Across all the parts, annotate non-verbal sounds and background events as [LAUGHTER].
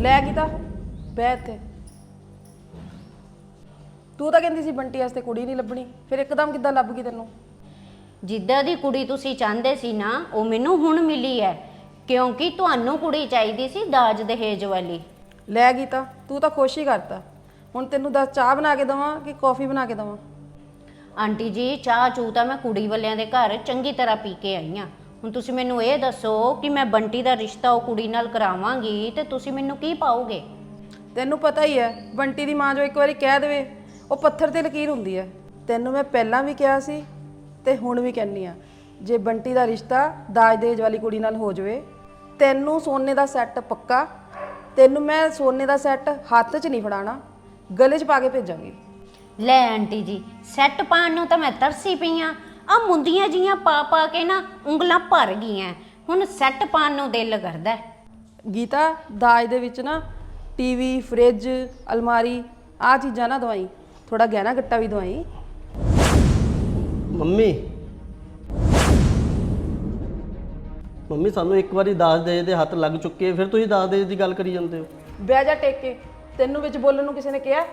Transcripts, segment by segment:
ਲੈ ਗੀਤਾ ਬਹਿ ਇੱਥੇ। ਤੂੰ ਤਾਂ ਕਹਿੰਦੀ ਸੀ ਬੰਟੀ ਵਾਸਤੇ ਕੁੜੀ ਨਹੀਂ ਲੱਭਣੀ ਫਿਰ ਇੱਕਦਮ ਕਿੱਦਾਂ ਲੱਭ ਗਈ ਤੈਨੂੰ? ਜਿੱਦਾਂ ਦੀ ਕੁੜੀ ਤੁਸੀਂ ਚਾਹੁੰਦੇ ਸੀ ਨਾ ਉਹ ਮੈਨੂੰ ਹੁਣ ਮਿਲੀ ਹੈ ਕਿਉਂਕਿ ਤੁਹਾਨੂੰ ਕੁੜੀ ਚਾਹੀਦੀ ਸੀ ਦਾਜ ਦਹੇਜ ਵਾਲੀ। ਲੈ ਗੀਤਾ ਤੂੰ ਤਾਂ ਖੁਸ਼ ਹੀ ਕਰਤਾ। ਹੁਣ ਤੈਨੂੰ ਦੱਸ ਚਾਹ ਬਣਾ ਕੇ ਦਵਾਂ ਕਿ ਕੌਫੀ ਬਣਾ ਕੇ ਦਵਾਂ? ਆਂਟੀ ਜੀ ਚਾਹ ਚੂ ਤਾਂ ਮੈਂ ਕੁੜੀ ਵਾਲਿਆਂ ਦੇ ਘਰ ਚੰਗੀ ਤਰ੍ਹਾਂ ਪੀ ਕੇ ਆਈ ਹਾਂ। ਹੁਣ ਤੁਸੀਂ ਮੈਨੂੰ ਇਹ ਦੱਸੋ ਕਿ ਮੈਂ ਬੰਟੀ ਦਾ ਰਿਸ਼ਤਾ ਉਹ ਕੁੜੀ ਨਾਲ ਕਰਾਵਾਂਗੀ ਤੇ ਤੁਸੀਂ ਮੈਨੂੰ ਕੀ ਪਾਓਗੇ? ਤੈਨੂੰ ਪਤਾ ਹੀ ਹੈ ਬੰਟੀ ਦੀ ਮਾਂ ਜੋ ਇੱਕ ਵਾਰੀ ਕਹਿ ਦੇਵੇ ਉਹ ਪੱਥਰ ਤੇ ਲਕੀਰ ਹੁੰਦੀ ਹੈ। ਤੈਨੂੰ ਮੈਂ ਪਹਿਲਾਂ ਵੀ ਕਿਹਾ ਸੀ ਤੇ ਹੁਣ ਵੀ ਕਹਿੰਨੀ ਆ ਜੇ ਬੰਟੀ ਦਾ ਰਿਸ਼ਤਾ ਦਾਜ ਦੇਜ ਵਾਲੀ ਕੁੜੀ ਨਾਲ ਹੋ ਜਾਵੇ ਤੈਨੂੰ ਸੋਨੇ ਦਾ ਸੈੱਟ ਪੱਕਾ ਤੈਨੂੰ ਮੈਂ ਸੋਨੇ ਦਾ ਸੈੱਟ ਹੱਥ 'ਚ ਨਹੀਂ ਫੜਾਣਾ ਗਲੇ 'ਚ ਪਾ ਕੇ ਭੇਜਾਂਗੀ। ਲੈ ਆਂਟੀ ਜੀ ਸੈੱਟ ਪਾਉਣ ਨੂੰ ਤਾਂ ਮੈਂ ਤਰਸੀ ਪਈ ਆ ਆ ਮੁੰਦੀਆਂ ਜੀਆਂ ਪਾ ਪਾ ਕੇ ਨਾ ਉਂਗਲਾਂ ਭਰ ਗਈਆਂ। ਹੁਣ ਸੈੱਟ ਪਾਉਣ ਨੂੰ ਦਿਲ ਕਰਦਾ। ਹੈ। ਗੀਤਾ ਦਾਜ ਦੇ ਵਿੱਚ ਨਾ ਟੀਵੀ ਫ੍ਰਿਜ ਅਲਮਾਰੀ ਆ ਚੀਜ਼ਾਂ ਨਾ ਦਵਾਈ। ਥੋੜਾ ਗਹਿਣਾ ਗੱਟਾ ਵੀ ਦਵਾਈ। ਮੰਮੀ। ਮੰਮੀ ਸਾਨੂੰ ਇੱਕ ਵਾਰੀ ਦਾਜ ਦੇ ਦੇ ਹੱਥ ਲੱਗ ਚੁੱਕੇ ਫਿਰ ਤੁਸੀਂ ਦਾਜ ਦੇ ਦੀ ਗੱਲ ਕਰੀ ਜਾਂਦੇ ਹੋ। ਬਹਿ ਜਾ ਟੇਕ ਕੇ ਤੈਨੂੰ ਵਿੱਚ ਬੋਲਣ ਨੂੰ ਕਿਸੇ ਨੇ ਕਿਹਾ?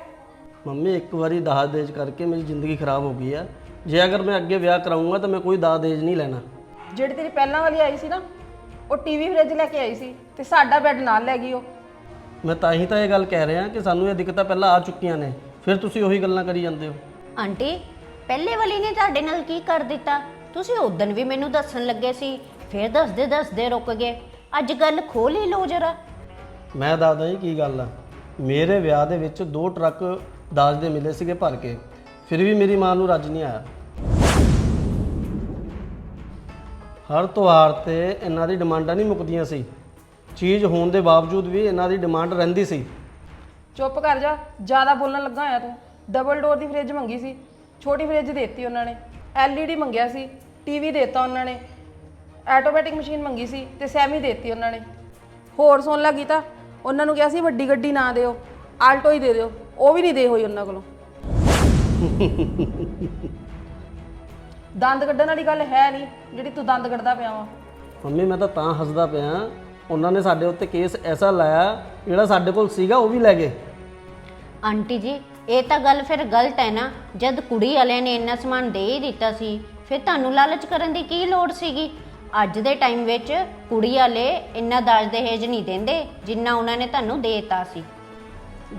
ਮੰਮੀ ਇੱਕ ਵਾਰੀ ਦਾਜ ਦੇਜ ਕਰਕੇ ਮੇਰੀ ਜ਼ਿੰਦਗੀ ਖਰਾਬ ਹੋ ਗਈ ਆ। ਜੇ ਅਗਰ ਮੈਂ ਅੱਗੇ ਵਿਆਹ ਕਰਾਉਂਗਾ ਤਾਂ ਮੈਂ ਕੋਈ ਦਾਜ ਦੇਜ ਨਹੀਂ ਲੈਣਾ। ਜਿਹੜੀ ਤੇਰੀ ਪਹਿਲਾਂ ਵਾਲੀ ਆਈ ਸੀ ਨਾ ਉਹ ਟੀਵੀ ਫ੍ਰਿਜ ਲੈ ਕੇ ਆਈ ਸੀ ਤੇ ਸਾਡਾ ਬੈੱਡ ਨਾਲ ਲੈ ਗਈ ਉਹ। ਮੈਂ ਤਾਂ ਹੀ ਤਾਂ ਇਹ ਗੱਲ ਕਹਿ ਰਿਹਾ ਕਿ ਸਾਨੂੰ ਇਹ ਦਿੱਕਤਾਂ ਪਹਿਲਾਂ ਆ ਚੁੱਕੀਆਂ ਨੇ ਫਿਰ ਤੁਸੀਂ ਉਹੀ ਗੱਲਾਂ ਕਰੀ ਜਾਂਦੇ ਹੋ। ਆਂਟੀ ਪਹਿਲੇ ਵਾਲੀ ਨੇ ਤੁਹਾਡੇ ਨਾਲ ਕੀ ਕਰ ਦਿੱਤਾ? ਤੁਸੀਂ ਉਦੋਂ ਵੀ ਮੈਨੂੰ ਦੱਸਣ ਲੱਗੇ ਸੀ ਫਿਰ ਦੱਸਦੇ ਦੱਸਦੇ ਰੁਕ ਗਏ। ਅੱਜ ਗੱਲ ਖੋਲ ਹੀ ਲਓ ਜਰਾ। ਮੈਂ ਦੱਸਦਾ ਜੀ ਕੀ ਗੱਲ ਆ। ਮੇਰੇ ਵਿਆਹ ਦੇ ਵਿੱਚ ਦੋ ਟਰੱਕ ਦਾਜ ਦੇ ਮਿਲੇ ਸੀਗੇ ਭਰ ਕੇ ਫਿਰ ਵੀ ਮੇਰੀ ਮਾਂ ਨੂੰ ਰੱਜ ਨਹੀਂ ਆਇਆ। ਹਰ ਤਿਉਹਾਰ ਤੇ ਇਹਨਾਂ ਦੀ ਡਿਮਾਂਡਾਂ ਨਹੀਂ ਮੁੱਕਦੀਆਂ ਸੀ। ਚੀਜ਼ ਹੋਣ ਦੇ ਬਾਵਜੂਦ ਵੀ ਇਹਨਾਂ ਦੀ ਡਿਮਾਂਡ ਰਹਿੰਦੀ ਸੀ। ਚੁੱਪ ਕਰ ਜਾ ਜ਼ਿਆਦਾ ਬੋਲਣ ਲੱਗਾ ਹੋਇਆ ਤੂੰ। ਡਬਲ ਡੋਰ ਦੀ ਫ੍ਰਿਜ ਮੰਗੀ ਸੀ ਛੋਟੀ ਫ੍ਰਿਜ ਦੇਤੀ ਉਹਨਾਂ ਨੇ। ਐਲਈਡੀ ਮੰਗਿਆ ਸੀ ਟੀਵੀ ਦੇਤਾ ਉਹਨਾਂ ਨੇ। ਆਟੋਮੈਟਿਕ ਮਸ਼ੀਨ ਮੰਗੀ ਸੀ ਤੇ ਸੈਮੀ ਦੇਤੀ ਉਹਨਾਂ ਨੇ। ਹੋਰ ਸੁਣ ਲੱਗੀ ਤਾਂ ਉਹਨਾਂ ਨੂੰ ਕਿਹਾ ਸੀ ਵੱਡੀ ਗੱਡੀ ਨਾ ਦਿਓ ਆਲਟੋ ਹੀ ਦੇ ਦਿਓ ਉਹ ਵੀ ਨਹੀਂ ਦੇ ਹੋਈ ਉਹਨਾਂ ਕੋਲੋਂ। [LAUGHS] ਦੰਦ ਕੱਢਣ ਵਾਲੀ ਗੱਲ ਹੈ ਨਹੀਂ ਜਿਹੜੀ ਤੂੰ ਦੰਦ ਕੱਢਦਾ ਪਿਆ ਵਾ। ਮੰਮੀ ਮੈਂ ਤਾਂ ਤਾਂ ਹੱਸਦਾ ਪਿਆ। ਉਹਨਾਂ ਨੇ ਸਾਡੇ ਉੱਤੇ ਕੇਸ ਐਸਾ ਲਾਇਆ ਜਿਹੜਾ ਸਾਡੇ ਕੋਲ ਸੀਗਾ ਉਹ ਵੀ ਲੈ ਗਏ। ਆਂਟੀ ਜੀ ਇਹ ਤਾਂ ਗੱਲ ਫਿਰ ਗਲਤ ਹੈ ਨਾ। ਜਦ ਕੁੜੀ ਵਾਲਿਆਂ ਨੇ ਇੰਨਾ ਸਮਾਨ ਦੇ ਹੀ ਦਿੱਤਾ ਸੀ ਫਿਰ ਤੁਹਾਨੂੰ ਲਾਲਚ ਕਰਨ ਦੀ ਕੀ ਲੋੜ ਸੀਗੀ? ਅੱਜ ਦੇ ਟਾਈਮ ਵਿੱਚ ਕੁੜੀ ਵਾਲੇ ਇੰਨਾ ਦਾਜ ਦਹੇਜ ਨਹੀਂ ਦਿੰਦੇ ਜਿੰਨਾ ਉਹਨਾਂ ਨੇ ਤੁਹਾਨੂੰ ਦੇਤਾ ਸੀ।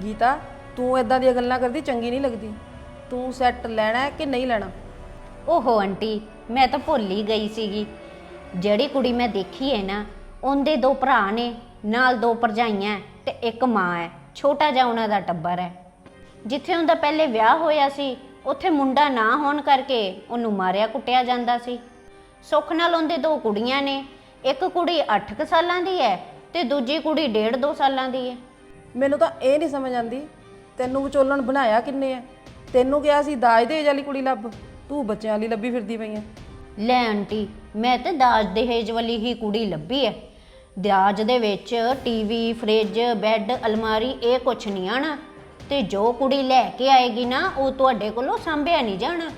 ਗੀਤਾ ਤੂੰ ਇਦਾਂ ਦੀਆਂ ਗੱਲਾਂ ਕਰਦੀ ਚੰਗੀ ਨਹੀਂ ਲੱਗਦੀ। ਤੂੰ ਸੈੱਟ ਲੈਣਾ ਹੈ ਕਿ ਨਹੀਂ ਲੈਣਾ? ਓਹੋ ਆਂਟੀ, ਮੈਂ ਤਾਂ ਭੁੱਲ ਹੀ ਗਈ ਸੀਗੀ। ਜਿਹੜੀ ਕੁੜੀ ਮੈਂ ਦੇਖੀ ਹੈ ਨਾ, ਉਹਦੇ ਦੋ ਭਰਾ ਨੇ, ਨਾਲ ਦੋ ਭਰਜਾਈਆਂ ਤੇ ਇੱਕ ਮਾਂ ਹੈ ਛੋਟਾ ਜਿਹਾ ਉਹਨਾਂ ਦਾ ਟੱਬਰ ਹੈ ਜਿੱਥੇ ਉਹਦਾ ਪਹਿਲੇ ਵਿਆਹ ਹੋਇਆ ਸੀ, ਉੱਥੇ ਮੁੰਡਾ ਨਾ ਹੋਣ ਕਰਕੇ ਉਹਨੂੰ ਮਾਰਿਆ ਕੁੱਟਿਆ ਜਾਂਦਾ ਸੀ। ਸੁੱਖ ਨਾਲ ਉਹਦੇ ਦੋ ਕੁੜੀਆਂ ਨੇ, ਇੱਕ ਕੁੜੀ 8 ਸਾਲਾਂ ਦੀ ਹੈ ਤੇ ਦੂਜੀ ਕੁੜੀ 1.5 2 ਸਾਲਾਂ ਦੀ ਹੈ ਮੈਨੂੰ ਤਾਂ ਇਹ ਨਹੀਂ ਸਮਝ ਆਂਦੀ, ਤੈਨੂੰ ਵਿਚੋਲਣ ਬਣਾਇਆ ਕਿੰਨੇ ਆ ਤੈਨੂੰ ਕਿਹਾ ਸੀ ਦਾਜ ਦੇਜ ਵਾਲੀ ਕੁੜੀ ਲੱਭ। ਤੂੰ ਬੱਚਿਆਂ ਵਾਲੀ ਲੱਭੀ ਫਿਰਦੀ ਪਈ ਆ। ਲੈ ਆਂਟੀ ਮੈਂ ਤੇ ਦਾਜ ਦਹੇਜ ਵਾਲੀ ਹੀ ਕੁੜੀ ਲੱਭੀ ਐ। ਦਾਜ ਦੇ ਵਿੱਚ ਟੀਵੀ ਫ੍ਰਿਜ ਬੈੱਡ ਅਲਮਾਰੀ ਇਹ ਕੁਛ ਨਹੀਂ ਆਣਾ। ਤੇ ਜੋ ਕੁੜੀ ਲੈ ਕੇ ਆਏਗੀ ਨਾ ਉਹ ਤੁਹਾਡੇ ਕੋਲੋਂ ਸੰਭਿਆ ਨਹੀਂ ਜਾਣਾ।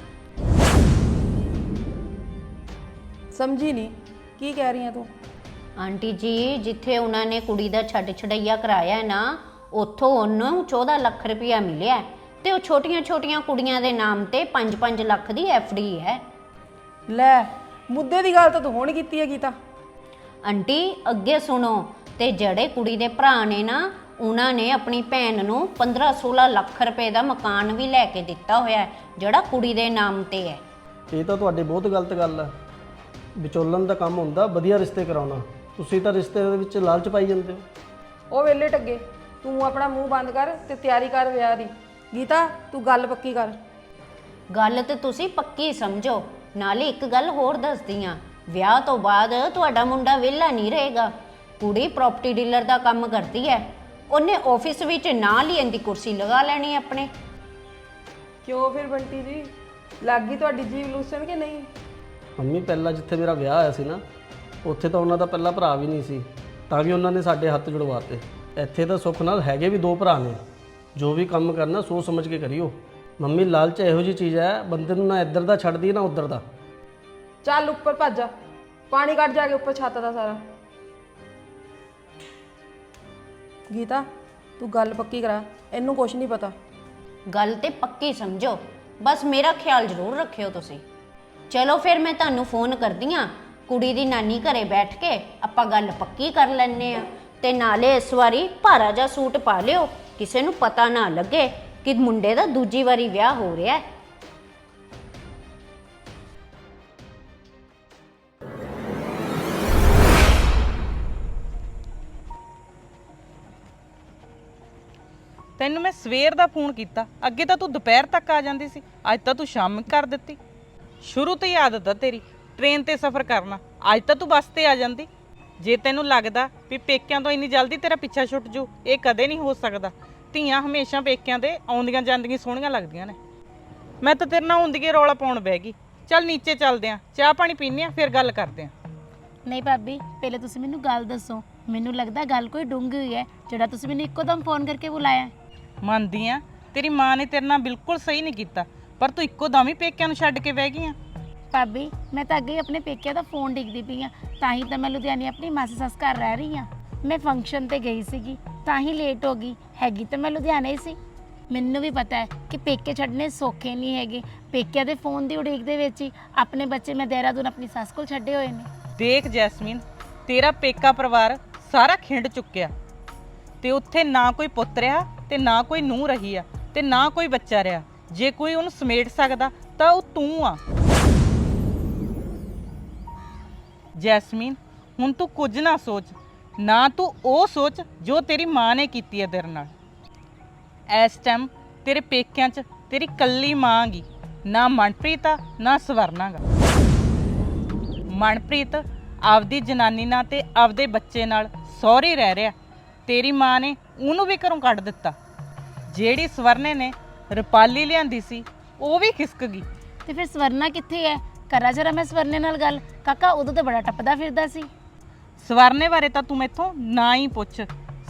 ਸਮਝੀ ਨਹੀਂ। ਕੀ ਕਹਿ ਰਹੀ ਆ ਤੂੰ? ਆਂਟੀ ਜੀ ਜਿੱਥੇ ਉਹਨਾਂ ਨੇ ਕੁੜੀ ਦਾ ਛੱਡ ਛੜਈਆ ਕਰਾਇਆ ਹੈ ਨਾ ਉੱਥੋਂ ਉਹਨੂੰ 14 ਲੱਖ ਰੁਪਇਆ ਮਿਲਿਆ। ਹੈ ਤੇ ਉਹ ਛੋਟੀਆਂ-ਛੋਟੀਆਂ ਕੁੜੀਆਂ ਦੇ ਨਾਮ ਤੇ 5-5 ਲੱਖ ਦੀ ਡੀ ਹੈ। ਲੈ ਮੁੱਦੇ ਦੀ ਗੱਲ ਤਾਂ ਤੂੰ ਹੁਣ ਕੀਤੀ ਹੈ ਗੀਤਾ ਆਂਟੀ ਅੱਗੇ ਸੁਣੋ ਤੇ ਜਿਹੜੇ ਕੁੜੀ ਦੇ ਭਰਾ ਨੇ ਨਾ ਉਹਨਾਂ ਨੇ ਆਪਣੀ ਭੈਣ ਨੂੰ 15-16 ਲੱਖ ਰੁਪਏ ਦਾ ਮਕਾਨ ਵੀ ਲੈ ਕੇ ਦਿੱਤਾ ਹੋਇਆ ਹੈ ਜਿਹੜਾ ਕੁੜੀ ਦੇ ਨਾਮ ਤੇ ਹੈ। ਇਹ ਤਾਂ ਤੁਹਾਡੀ ਬਹੁਤ ਗਲਤ ਗੱਲ ਹੈ। ਵਿਚੋਲਨ ਦਾ ਕੰਮ ਹੁੰਦਾ ਵਧੀਆ ਰਿਸ਼ਤੇ ਕਰਾਉਣਾ। ਤੁਸੀਂ ਤਾਂ ਰਿਸ਼ਤੇ ਦੇ ਵਿੱਚ ਲਾਲਚ ਪਾਈ ਜਾਂਦੇ ਹੋ। ਉਹ ਵੇਲੇ ਟੱਗੇ ਤੂੰ ਆਪਣਾ ਮੂੰਹ ਬੰਦ ਕਰ ਤੇ ਤਿਆਰੀ ਕਰ ਵਿਆਹ ਦੀ। ਗੀਤਾ ਤੂੰ ਗੱਲ ਪੱਕੀ ਕਰ। ਗੱਲ ਤੇ ਤੁਸੀਂ ਪੱਕੀ ਸਮਝੋ ਨਾਲੇ ਇੱਕ ਗੱਲ ਹੋਰ ਦੱਸਦੀ ਆ। ਵਿਆਹ ਤੋਂ ਬਾਅਦ ਤੁਹਾਡਾ ਮੁੰਡਾ ਵਿਹਲਾ ਨਹੀਂ ਰਹੇਗਾ। ਕੁੜੀ ਪ੍ਰਾਪਰਟੀ ਡੀਲਰ ਦਾ ਕੰਮ ਕਰਦੀ ਹੈ ਉਹਨੇ ਆਫਿਸ ਵਿੱਚ ਨਾਲ ਹੀ ਇਹਦੀ ਕੁਰਸੀ ਲਗਾ ਲੈਣੀ ਆਪਣੇ। ਕਿਉਂ ਫਿਰ ਬੰਟੀ ਜੀ? ਲੱਗ ਗਈ ਤੁਹਾਡੀ ਜੀਵ ਲੂਸਣ ਕਿ ਨਹੀਂ? ਮੰਮੀ ਪਹਿਲਾਂ ਜਿੱਥੇ ਮੇਰਾ ਵਿਆਹ ਹੋਇਆ ਸੀ ਨਾ ਉੱਥੇ ਤਾਂ ਉਹਨਾਂ ਦਾ ਪਹਿਲਾ ਭਰਾ ਵੀ ਨਹੀਂ ਸੀ। ਤਾਂ ਵੀ ਉਹਨਾਂ ਨੇ ਸਾਡੇ ਹੱਥ ਜੁੜਵਾਤੇ। ਇੱਥੇ ਤਾਂ ਸੁੱਖ ਨਾਲ ਹੈਗੇ ਵੀ ਦੋ ਭਰਾ ਨੇ। ਜੋ ਵੀ ਕੰਮ ਕਰਨਾ ਸੋਚ ਸਮਝ ਕੇ ਕਰਿਓ। ਮੰਮੀ ਲਾਲਚ ਇਹੋ ਜੀ ਚੀਜ਼ ਹੈ ਬੰਦੇ ਨੂੰ ਨਾ ਇੱਧਰ ਦਾ ਛੱਡਦੀ ਨਾ ਉੱਧਰ ਦਾ। ਚੱਲ ਉੱਪਰ ਭੱਜ ਜਾ। ਪਾਣੀ ਕੱਢ ਜਾ ਕੇ ਉੱਪਰ ਛੱਤ ਦਾ ਸਾਰਾ। ਗੀਤਾ ਤੂੰ ਗੱਲ ਪੱਕੀ ਕਰਾ। ਇਹਨੂੰ ਕੁਝ ਨਹੀਂ ਪਤਾ। ਗੱਲ ਤੇ ਪੱਕੀ ਸਮਝੋ। ਬਸ ਮੇਰਾ ਖਿਆਲ ਜ਼ਰੂਰ ਰੱਖਿਓ ਤੁਸੀਂ। ਚਲੋ ਫਿਰ ਮੈਂ ਤੁਹਾਨੂੰ ਫੋਨ ਕਰਦੀ ਆ ਕੁੜੀ ਦੀ ਨਾਨੀ ਘਰੇ ਬੈਠ ਕੇ ਆਪਾਂ ਗੱਲ ਪੱਕੀ ਕਰ ਲੈਣੇ ਆ ਤੇ ਨਾਲੇ ਇਸ ਵਾਰੀ ਭਾਰਾ ਜਿਹਾ ਸੂਟ ਪਾ ਲਿਓ। ਕਿਸੇ ਨੂੰ ਪਤਾ ਨਾ ਲੱਗੇ ਕਿ ਮੁੰਡੇ ਦਾ ਦੂਜੀ ਵਾਰੀ ਵਿਆਹ ਹੋ ਰਿਹਾ ਹੈ। ਤੈਨੂੰ ਮੈਂ ਸਵੇਰ ਦਾ ਫੋਨ ਕੀਤਾ। ਅੱਗੇ ਤਾਂ ਤੂੰ ਦੁਪਹਿਰ ਤੱਕ ਆ ਜਾਂਦੀ ਸੀ। ਅੱਜ ਤਾਂ ਤੂੰ ਸ਼ਾਮ ਕਰ ਦਿੱਤੀ। ਸ਼ੁਰੂ ਤੋਂ ਹੀ ਆਦਤ ਆ ਤੇਰੀ। ਟ੍ਰੇਨ ਤੇ ਸਫ਼ਰ ਕਰਨਾ। ਅੱਜ ਤਾਂ ਤੂੰ ਬੱਸ ਤੇ ਆ ਜਾਂਦੀ। ਜੇ ਤੈਨੂੰ ਲੱਗਦਾ ਵੀ ਪੇਕਿਆਂ ਤੋਂ ਇੰਨੀ ਜਲਦੀ ਤੇਰਾ ਪਿੱਛਾ ਛੁੱਟ ਜੂ ਇਹ ਕਦੇ ਨਹੀਂ ਹੋ ਸਕਦਾ। ਧੀਆਂ ਹਮੇਸ਼ਾ ਪੇਕਿਆਂ ਦੇ ਆਉਂਦੀਆਂ ਜਾਂਦੀਆਂ ਸੋਹਣੀਆਂ ਲੱਗਦੀਆਂ ਨੇ। ਮੈਂ ਤਾਂ ਤੇਰੇ ਨਾਲ ਹੁੰਦੀਏ ਰੌਲਾ ਪਾਉਣ ਬਹਿ ਗਈ। ਚੱਲ ਨੀਚੇ ਚੱਲਦੇ ਆਂ ਚਾਹ ਪਾਣੀ ਪੀਨੇ ਆਂ ਫਿਰ ਗੱਲ ਕਰਦੇ ਆਂ। ਨਹੀਂ ਭਾਬੀ ਪਹਿਲੇ ਤੁਸੀਂ ਮੈਨੂੰ ਗੱਲ ਦੱਸੋ। ਮੈਨੂੰ ਲੱਗਦਾ ਗੱਲ ਕੋਈ ਡੂੰਘੀ ਹੋਈ ਹੈ ਜਿਹੜਾ ਤੁਸੀਂ ਮੈਨੂੰ ਇੱਕੋ ਦਮ ਫੋਨ ਕਰਕੇ ਬੁਲਾਇਆ ਹੈ। ਮੰਨਦੀ ਆਂ ਤੇਰੀ ਮਾਂ ਨੇ ਤੇਰੇ ਨਾਲ ਬਿਲਕੁਲ ਸਹੀ ਨਹੀਂ ਕੀਤਾ ਪਰ ਤੂੰ ਇੱਕੋ ਦਮ ਹੀ ਪੇਕਿਆਂ ਨੂੰ ਛੱਡ ਕੇ ਬਹਿ ਗਈ ਆਂ। ਭਾਬੀ, ਮੈਂ ਤਾਂ ਅੱਗੇ ਹੀ ਆਪਣੇ ਪੇਕਿਆਂ ਦਾ ਫੋਨ ਡਿੱਗਦੀ ਪਈ ਆ, ਤਾਂ ਹੀ ਤਾਂ ਮੈਂ ਲੁਧਿਆਣੇ ਆਪਣੀ ਮਾਸੀ ਸੱਸ ਘਰ ਰਹਿ ਰਹੀ ਆ। ਮੈਂ ਫੰਕਸ਼ਨ ਤੇ ਗਈ ਸੀਗੀ, ਤਾਂ ਹੀ ਲੇਟ ਹੋ ਗਈ, ਹੈਗੀ ਤਾਂ ਮੈਂ ਲੁਧਿਆਣੇ ਹੀ ਸੀ। ਮੈਨੂੰ ਵੀ ਪਤਾ ਹੈ ਕਿ ਪੇਕੇ ਛੱਡਣੇ ਸੌਖੇ ਨਹੀਂ ਹੈਗੇ, ਪੇਕਿਆਂ ਦੇ ਫੋਨ ਦੀ ਉਡੀਕ ਦੇ ਵਿੱਚ ਹੀ ਆਪਣੇ ਬੱਚੇ ਮੈਂ ਦੇਹਰਾਦੂਨ ਆਪਣੀ ਸੱਸ ਕੋਲ ਛੱਡੇ ਹੋਏ ਨੇ। ਦੇਖ ਜੈਸਮੀਨ, ਤੇਰਾ ਪੇਕਾ ਪਰਿਵਾਰ ਸਾਰਾ ਖਿੰਡ ਚੁੱਕਿਆ। ਤੇ ਉੱਥੇ ਨਾ ਕੋਈ ਪੁੱਤ ਰਿਹਾ, ਤੇ ਨਾ ਕੋਈ ਨੂੰਹ ਰਹੀ ਆ, ਤੇ ਨਾ ਕੋਈ ਬੱਚਾ ਰਿਹਾ। ਜੇ ਕੋਈ ਉਹਨੂੰ ਸਮੇਟ ਸਕਦਾ, ਤਾਂ ਉਹ ਤੂੰ ਆ। ਜੈਸਮੀਨ, ਹੁਣ ਤੂੰ ਕੁਝ ਨਾ ਸੋਚ। ਨਾ ਤੂੰ ਉਹ ਸੋਚ ਜੋ ਤੇਰੀ ਮਾਂ ਨੇ ਕੀਤੀ ਹੈ ਤੇਰੇ ਨਾਲ। ਇਸ ਟਾਈਮ ਤੇਰੇ ਪੇਕਿਆਂ 'ਚ ਤੇਰੀ ਕੱਲੀ ਮਾਂ ਗੀ। ਨਾ ਮਨਪ੍ਰੀਤ ਆ ਨਾ ਸਵਰਨਾ ਗਾ। ਮਨਪ੍ਰੀਤ ਆਪਦੀ ਜਨਾਨੀ ਨਾਲ ਤੇ ਆਪਦੇ ਬੱਚੇ ਨਾਲ ਸਹੁਰੇ ਰਹਿ ਰਿਹਾ। ਤੇਰੀ ਮਾਂ ਨੇ ਉਹਨੂੰ ਵੀ ਘਰੋਂ ਕੱਢ ਦਿੱਤਾ। ਜਿਹੜੀ ਸਵਰਨੇ ਨੇ ਰੁਪਾਲੀ ਲਿਆਂਦੀ ਸੀ, ਉਹ ਵੀ ਖਿਸਕ ਗਈ। ਤੇ ਫਿਰ ਸਵਰਨਾ ਕਿੱਥੇ ਹੈ? ਕਰਾ ਜਰਾ ਮੈਂ ਸਵਰਨੇ ਨਾਲ ਗੱਲ। ਕਾਕਾ ਉਦੋਂ ਤਾਂ ਬੜਾ ਟੱਪਦਾ ਫਿਰਦਾ ਸੀ। ਸਵਰਨੇ ਬਾਰੇ ਤਾਂ ਤੂੰ ਮੈਥੋਂ ਨਾ ਹੀ ਪੁੱਛ।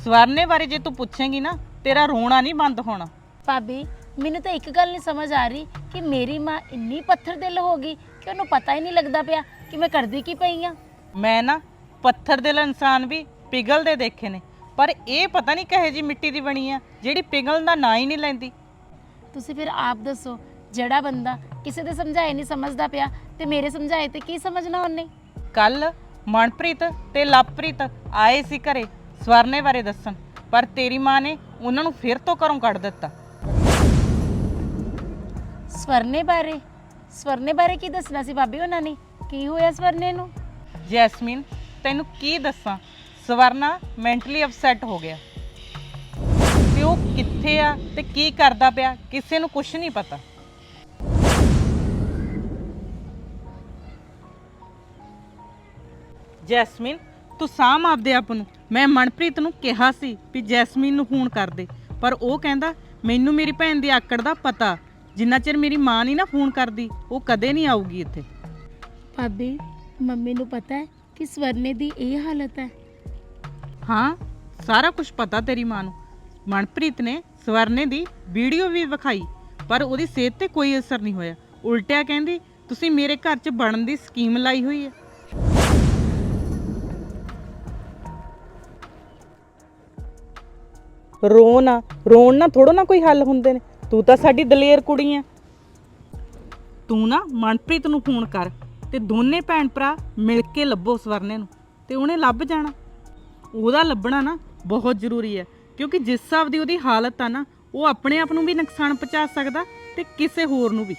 ਸਵਰਨੇ ਬਾਰੇ ਜੇ ਤੂੰ ਪੁੱਛੇਂਗੀ ਨਾ ਤੇਰਾ ਰੋਣਾ ਨਹੀਂ ਬੰਦ ਹੋਣਾ। ਭਾਬੀ ਮੈਨੂੰ ਤਾਂ ਇੱਕ ਗੱਲ ਨਹੀਂ ਸਮਝ ਆ ਰਹੀ ਕਿ ਮੇਰੀ ਮਾਂ ਇੰਨੀ ਪੱਥਰ ਦਿਲ ਹੋ ਗਈ ਕਿ ਉਹਨੂੰ ਪਤਾ ਹੀ ਨਹੀਂ ਲੱਗਦਾ ਪਿਆ ਕਿ ਮੈਂ ਕਰਦੀ ਕੀ ਪਈ ਆ। ਮੈਂ ਨਾ ਪੱਥਰ ਦਿਲ ਇਨਸਾਨ ਵੀ ਪਿਘਲਦੇ ਦੇਖੇ ਨੇ। ਪਰ ਇਹ ਪਤਾ ਨਹੀਂ ਕਹੇ ਜੀ ਮਿੱਟੀ ਦੀ ਬਣੀ ਆ ਜਿਹੜੀ ਪਿਘਲਣ ਦਾ ਨਾਂ ਹੀ ਨਹੀਂ ਲੈਂਦੀ। ਤੁਸੀਂ ਫਿਰ ਆਪ ਦੱਸੋ ਜਿਹੜਾ ਬੰਦਾ ਕਿਸੇ ਦੇ ਸਮਝਾਏ ਨਹੀਂ ਸਮਝਦਾ ਪਿਆ ਤੇ ਮੇਰੇ ਸਮਝਾਏ ਤੇ ਕੀ ਸਮਝਣਾ ਉਹਨੇ? ਕੱਲ ਮਨਪ੍ਰੀਤ ਤੇ ਲਵਪ੍ਰੀਤ ਆਏ ਸੀ ਘਰੇ ਸਵਰਨੇ ਬਾਰੇ ਦੱਸਣ ਪਰ ਤੇਰੀ ਮਾਂ ਨੇ ਉਹਨਾਂ ਨੂੰ ਫਿਰ ਤੋਂ ਘਰੋਂ ਕੱਢ ਦਿੱਤਾ। ਸਵਰਨੇ ਬਾਰੇ? ਸਵਰਨੇ ਬਾਰੇ ਕੀ ਦੱਸਣਾ ਸੀ ਭਾਬੀ ਉਹਨਾਂ ਨੇ? ਕੀ ਹੋਇਆ ਸਵਰਨੇ ਨੂੰ? ਜੈਸਮੀਨ ਤੈਨੂੰ ਕੀ ਦੱਸਾਂ? ਸਵਰਨਾ ਮੈਂਟਲੀ ਅਪਸੈਟ ਹੋ ਗਿਆ। ਤੇ ਉਹ ਕਿੱਥੇ ਆ ਤੇ ਕੀ ਕਰਦਾ ਪਿਆ ਕਿਸੇ ਨੂੰ ਕੁਝ ਨਹੀਂ ਪਤਾ। ਜੈਸਮੀਨ ਤੂੰ ਸਾਮ ਆਪਦੇ ਆਪ ਨੂੰ। ਮੈਂ ਮਨਪ੍ਰੀਤ ਨੂੰ ਕਿਹਾ ਸੀ ਵੀ ਜੈਸਮੀਨ ਨੂੰ ਫੋਨ ਕਰ ਦੇ। ਪਰ ਉਹ ਕਹਿੰਦਾ ਮੈਨੂੰ ਮੇਰੀ ਭੈਣ ਦੀ ਆਕੜ ਦਾ ਪਤਾ। ਜਿੰਨਾ ਚਿਰ ਮੇਰੀ ਮਾਂ ਨਹੀਂ ਨਾ ਫੋਨ ਕਰਦੀ ਉਹ ਕਦੇ ਨਹੀਂ ਆਊਗੀ ਇੱਥੇ। ਭਾਬੀ ਮੰਮੀ ਨੂੰ ਪਤਾ ਹੈ ਕਿ ਸਵਰਨੇ ਦੀ ਇਹ ਹਾਲਤ ਹੈ। ਹਾਂ ਸਾਰਾ ਕੁਝ ਪਤਾ ਤੇਰੀ ਮਾਂ ਨੂੰ। ਮਨਪ੍ਰੀਤ ਨੇ ਸਵਰਨੇ ਦੀ ਵੀਡੀਓ ਵੀ ਵਿਖਾਈ ਪਰ ਉਹਦੀ ਸਿਹਤ ਤੇ ਕੋਈ ਅਸਰ ਨਹੀਂ ਹੋਇਆ। ਉਲਟਿਆ ਕਹਿੰਦੀ ਤੁਸੀਂ ਮੇਰੇ ਘਰ 'ਚ ਬਣਨ ਦੀ ਸਕੀਮ ਲਾਈ ਹੋਈ ਹੈ। ਰੋਣ ਨਾ ਰੋਣ ਨਾ ਥੋੜੋ ਨਾ ਕੋਈ ਹੱਲ ਹੁੰਦੇ ਨੇ। ਤੂੰ ਤਾਂ ਸਾਡੀ ਦਲੇਰ ਕੁੜੀ ਆ। ਤੂੰ ਨਾ ਮਨਪ੍ਰੀਤ ਨੂੰ ਫੋਨ ਕਰ ਤੇ ਦੋਨੇ ਭੈਣ ਭਰਾ ਮਿਲ ਕੇ ਲੱਭੋ ਸਵਰਨੇ ਨੂੰ ਤੇ ਉਹਨੇ ਲੱਭ ਜਾਣਾ। ਉਹਦਾ ਲੱਭਣਾ ਨਾ ਬਹੁਤ ਜ਼ਰੂਰੀ ਹੈ ਕਿਉਂਕਿ ਜਿਸ ਹਿਸਾਬ ਦੀ ਉਹਦੀ ਹਾਲਤ ਆ ਨਾ ਉਹ ਆਪਣੇ ਆਪ ਨੂੰ ਵੀ ਨੁਕਸਾਨ ਪਹੁੰਚਾ ਸਕਦਾ ਤੇ ਕਿਸੇ ਹੋਰ ਨੂੰ ਵੀ।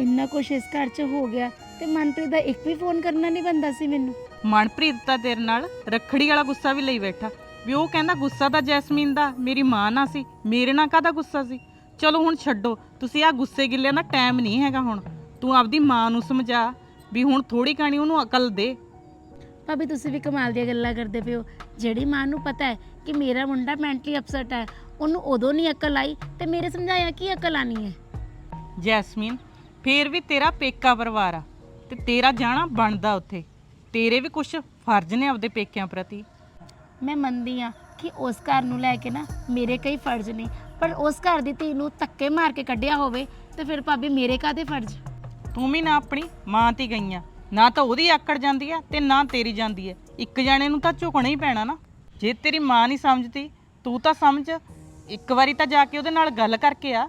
ਇੰਨਾ ਕੁਛ ਇਸ ਘਰ 'ਚ ਹੋ ਗਿਆ ਤੇ ਮਨਪ੍ਰੀਤ ਦਾ ਇੱਕ ਵੀ ਫੋਨ ਕਰਨਾ ਨਹੀਂ ਬੰਦਾ ਸੀ ਮੈਨੂੰ। ਮਨਪ੍ਰੀਤ ਤਾਂ ਤੇਰੇ ਨਾਲ ਰੱਖੜੀ ਵਾਲਾ ਗੁੱਸਾ ਵੀ ਲਈ ਬੈਠਾ। ਵੀ ਉਹ ਕਹਿੰਦਾ ਗੁੱਸਾ ਤਾਂ ਜੈਸਮੀਨ ਦਾ ਮੇਰੀ ਮਾਂ ਨਾਲ ਸੀ ਮੇਰੇ ਨਾਲ ਕਾਹਦਾ ਗੁੱਸਾ ਸੀ? ਚਲੋ ਹੁਣ ਛੱਡੋ ਤੁਸੀਂ ਆ ਗੁੱਸੇ ਗਿੱਲਿਆਂ ਦਾ ਟਾਈਮ ਨਹੀਂ ਹੈਗਾ ਹੁਣ। ਤੂੰ ਆਪਦੀ ਮਾਂ ਨੂੰ ਸਮਝਾ ਵੀ ਹੁਣ ਥੋੜੀ ਕਹਾਣੀ ਉਹਨੂੰ ਅਕਲ ਦੇ। ਭਾਬੀ ਤੁਸੀਂ ਵੀ ਕਮਾਲ ਦੀਆਂ ਗੱਲਾਂ ਕਰਦੇ ਪਿਓ ਜਿਹੜੀ ਮਾਂ ਨੂੰ ਪਤਾ ਹੈ ਕਿ ਮੇਰਾ ਮੁੰਡਾ ਮੈਂਟਲੀ ਅਪਸੈਟ ਹੈ ਉਹਨੂੰ ਉਦੋਂ ਨਹੀਂ ਅਕਲ ਆਈ ਤੇ ਮੇਰੇ ਸਮਝਾਇਆ ਕੀ ਅਕਲ ਆਣੀ ਹੈ? ਜੈਸਮੀਨ ਫੇਰ ਵੀ ਤੇਰਾ ਪੇਕਾ ਪਰਿਵਾਰ ਆ ਤੇ ਤੇਰਾ ਜਾਣਾ ਬਣਦਾ ਉੱਥੇ। ਤੇਰੇ ਵੀ ਕੁਝ ਫਰਜ਼ ਨੇ ਆਪਦੇ ਪੇਕਿਆਂ ਪ੍ਰਤੀ। ਮੈਂ ਮੰਨਦੀ ਆ ਕਿ ਉਸ ਘਰ ਨੂੰ ਲੈ ਕੇ ਨਾ ਮੇਰੇ ਕਈ ਫਰਜ਼ ਨੇ ਪਰ ਉਸ ਘਰ ਦੀ ਧੀ ਨੂੰ ਧੱਕੇ ਮਾਰ ਕੇ ਕੱਢਿਆ ਹੋਵੇ ਤੇ ਫਿਰ ਭਾਬੀ ਮੇਰੇ ਕਾਦੇ ਫਰਜ਼? ਤੂੰ ਵੀ ਨਾ ਆਪਣੀ ਮਾਂ ਤੇ ਗਈਆਂ ਨਾ ਤਾਂ ਉਹਦੀ ਆਕੜ ਜਾਂਦੀ ਆ ਤੇ ਨਾ ਤੇਰੀ ਜਾਂਦੀ ਹੈ ਇੱਕ ਜਾਣੇ ਨੂੰ ਤਾਂ ਝੁਕਣਾ ਹੀ ਪੈਣਾ ਨਾ। ਜੇ ਤੇਰੀ ਮਾਂ ਨਹੀਂ ਸਮਝਦੀ ਤੂੰ ਤਾਂ ਸਮਝ। ਇੱਕ ਵਾਰੀ ਤਾਂ ਜਾ ਕੇ ਉਹਦੇ ਨਾਲ ਗੱਲ ਕਰਕੇ ਆ।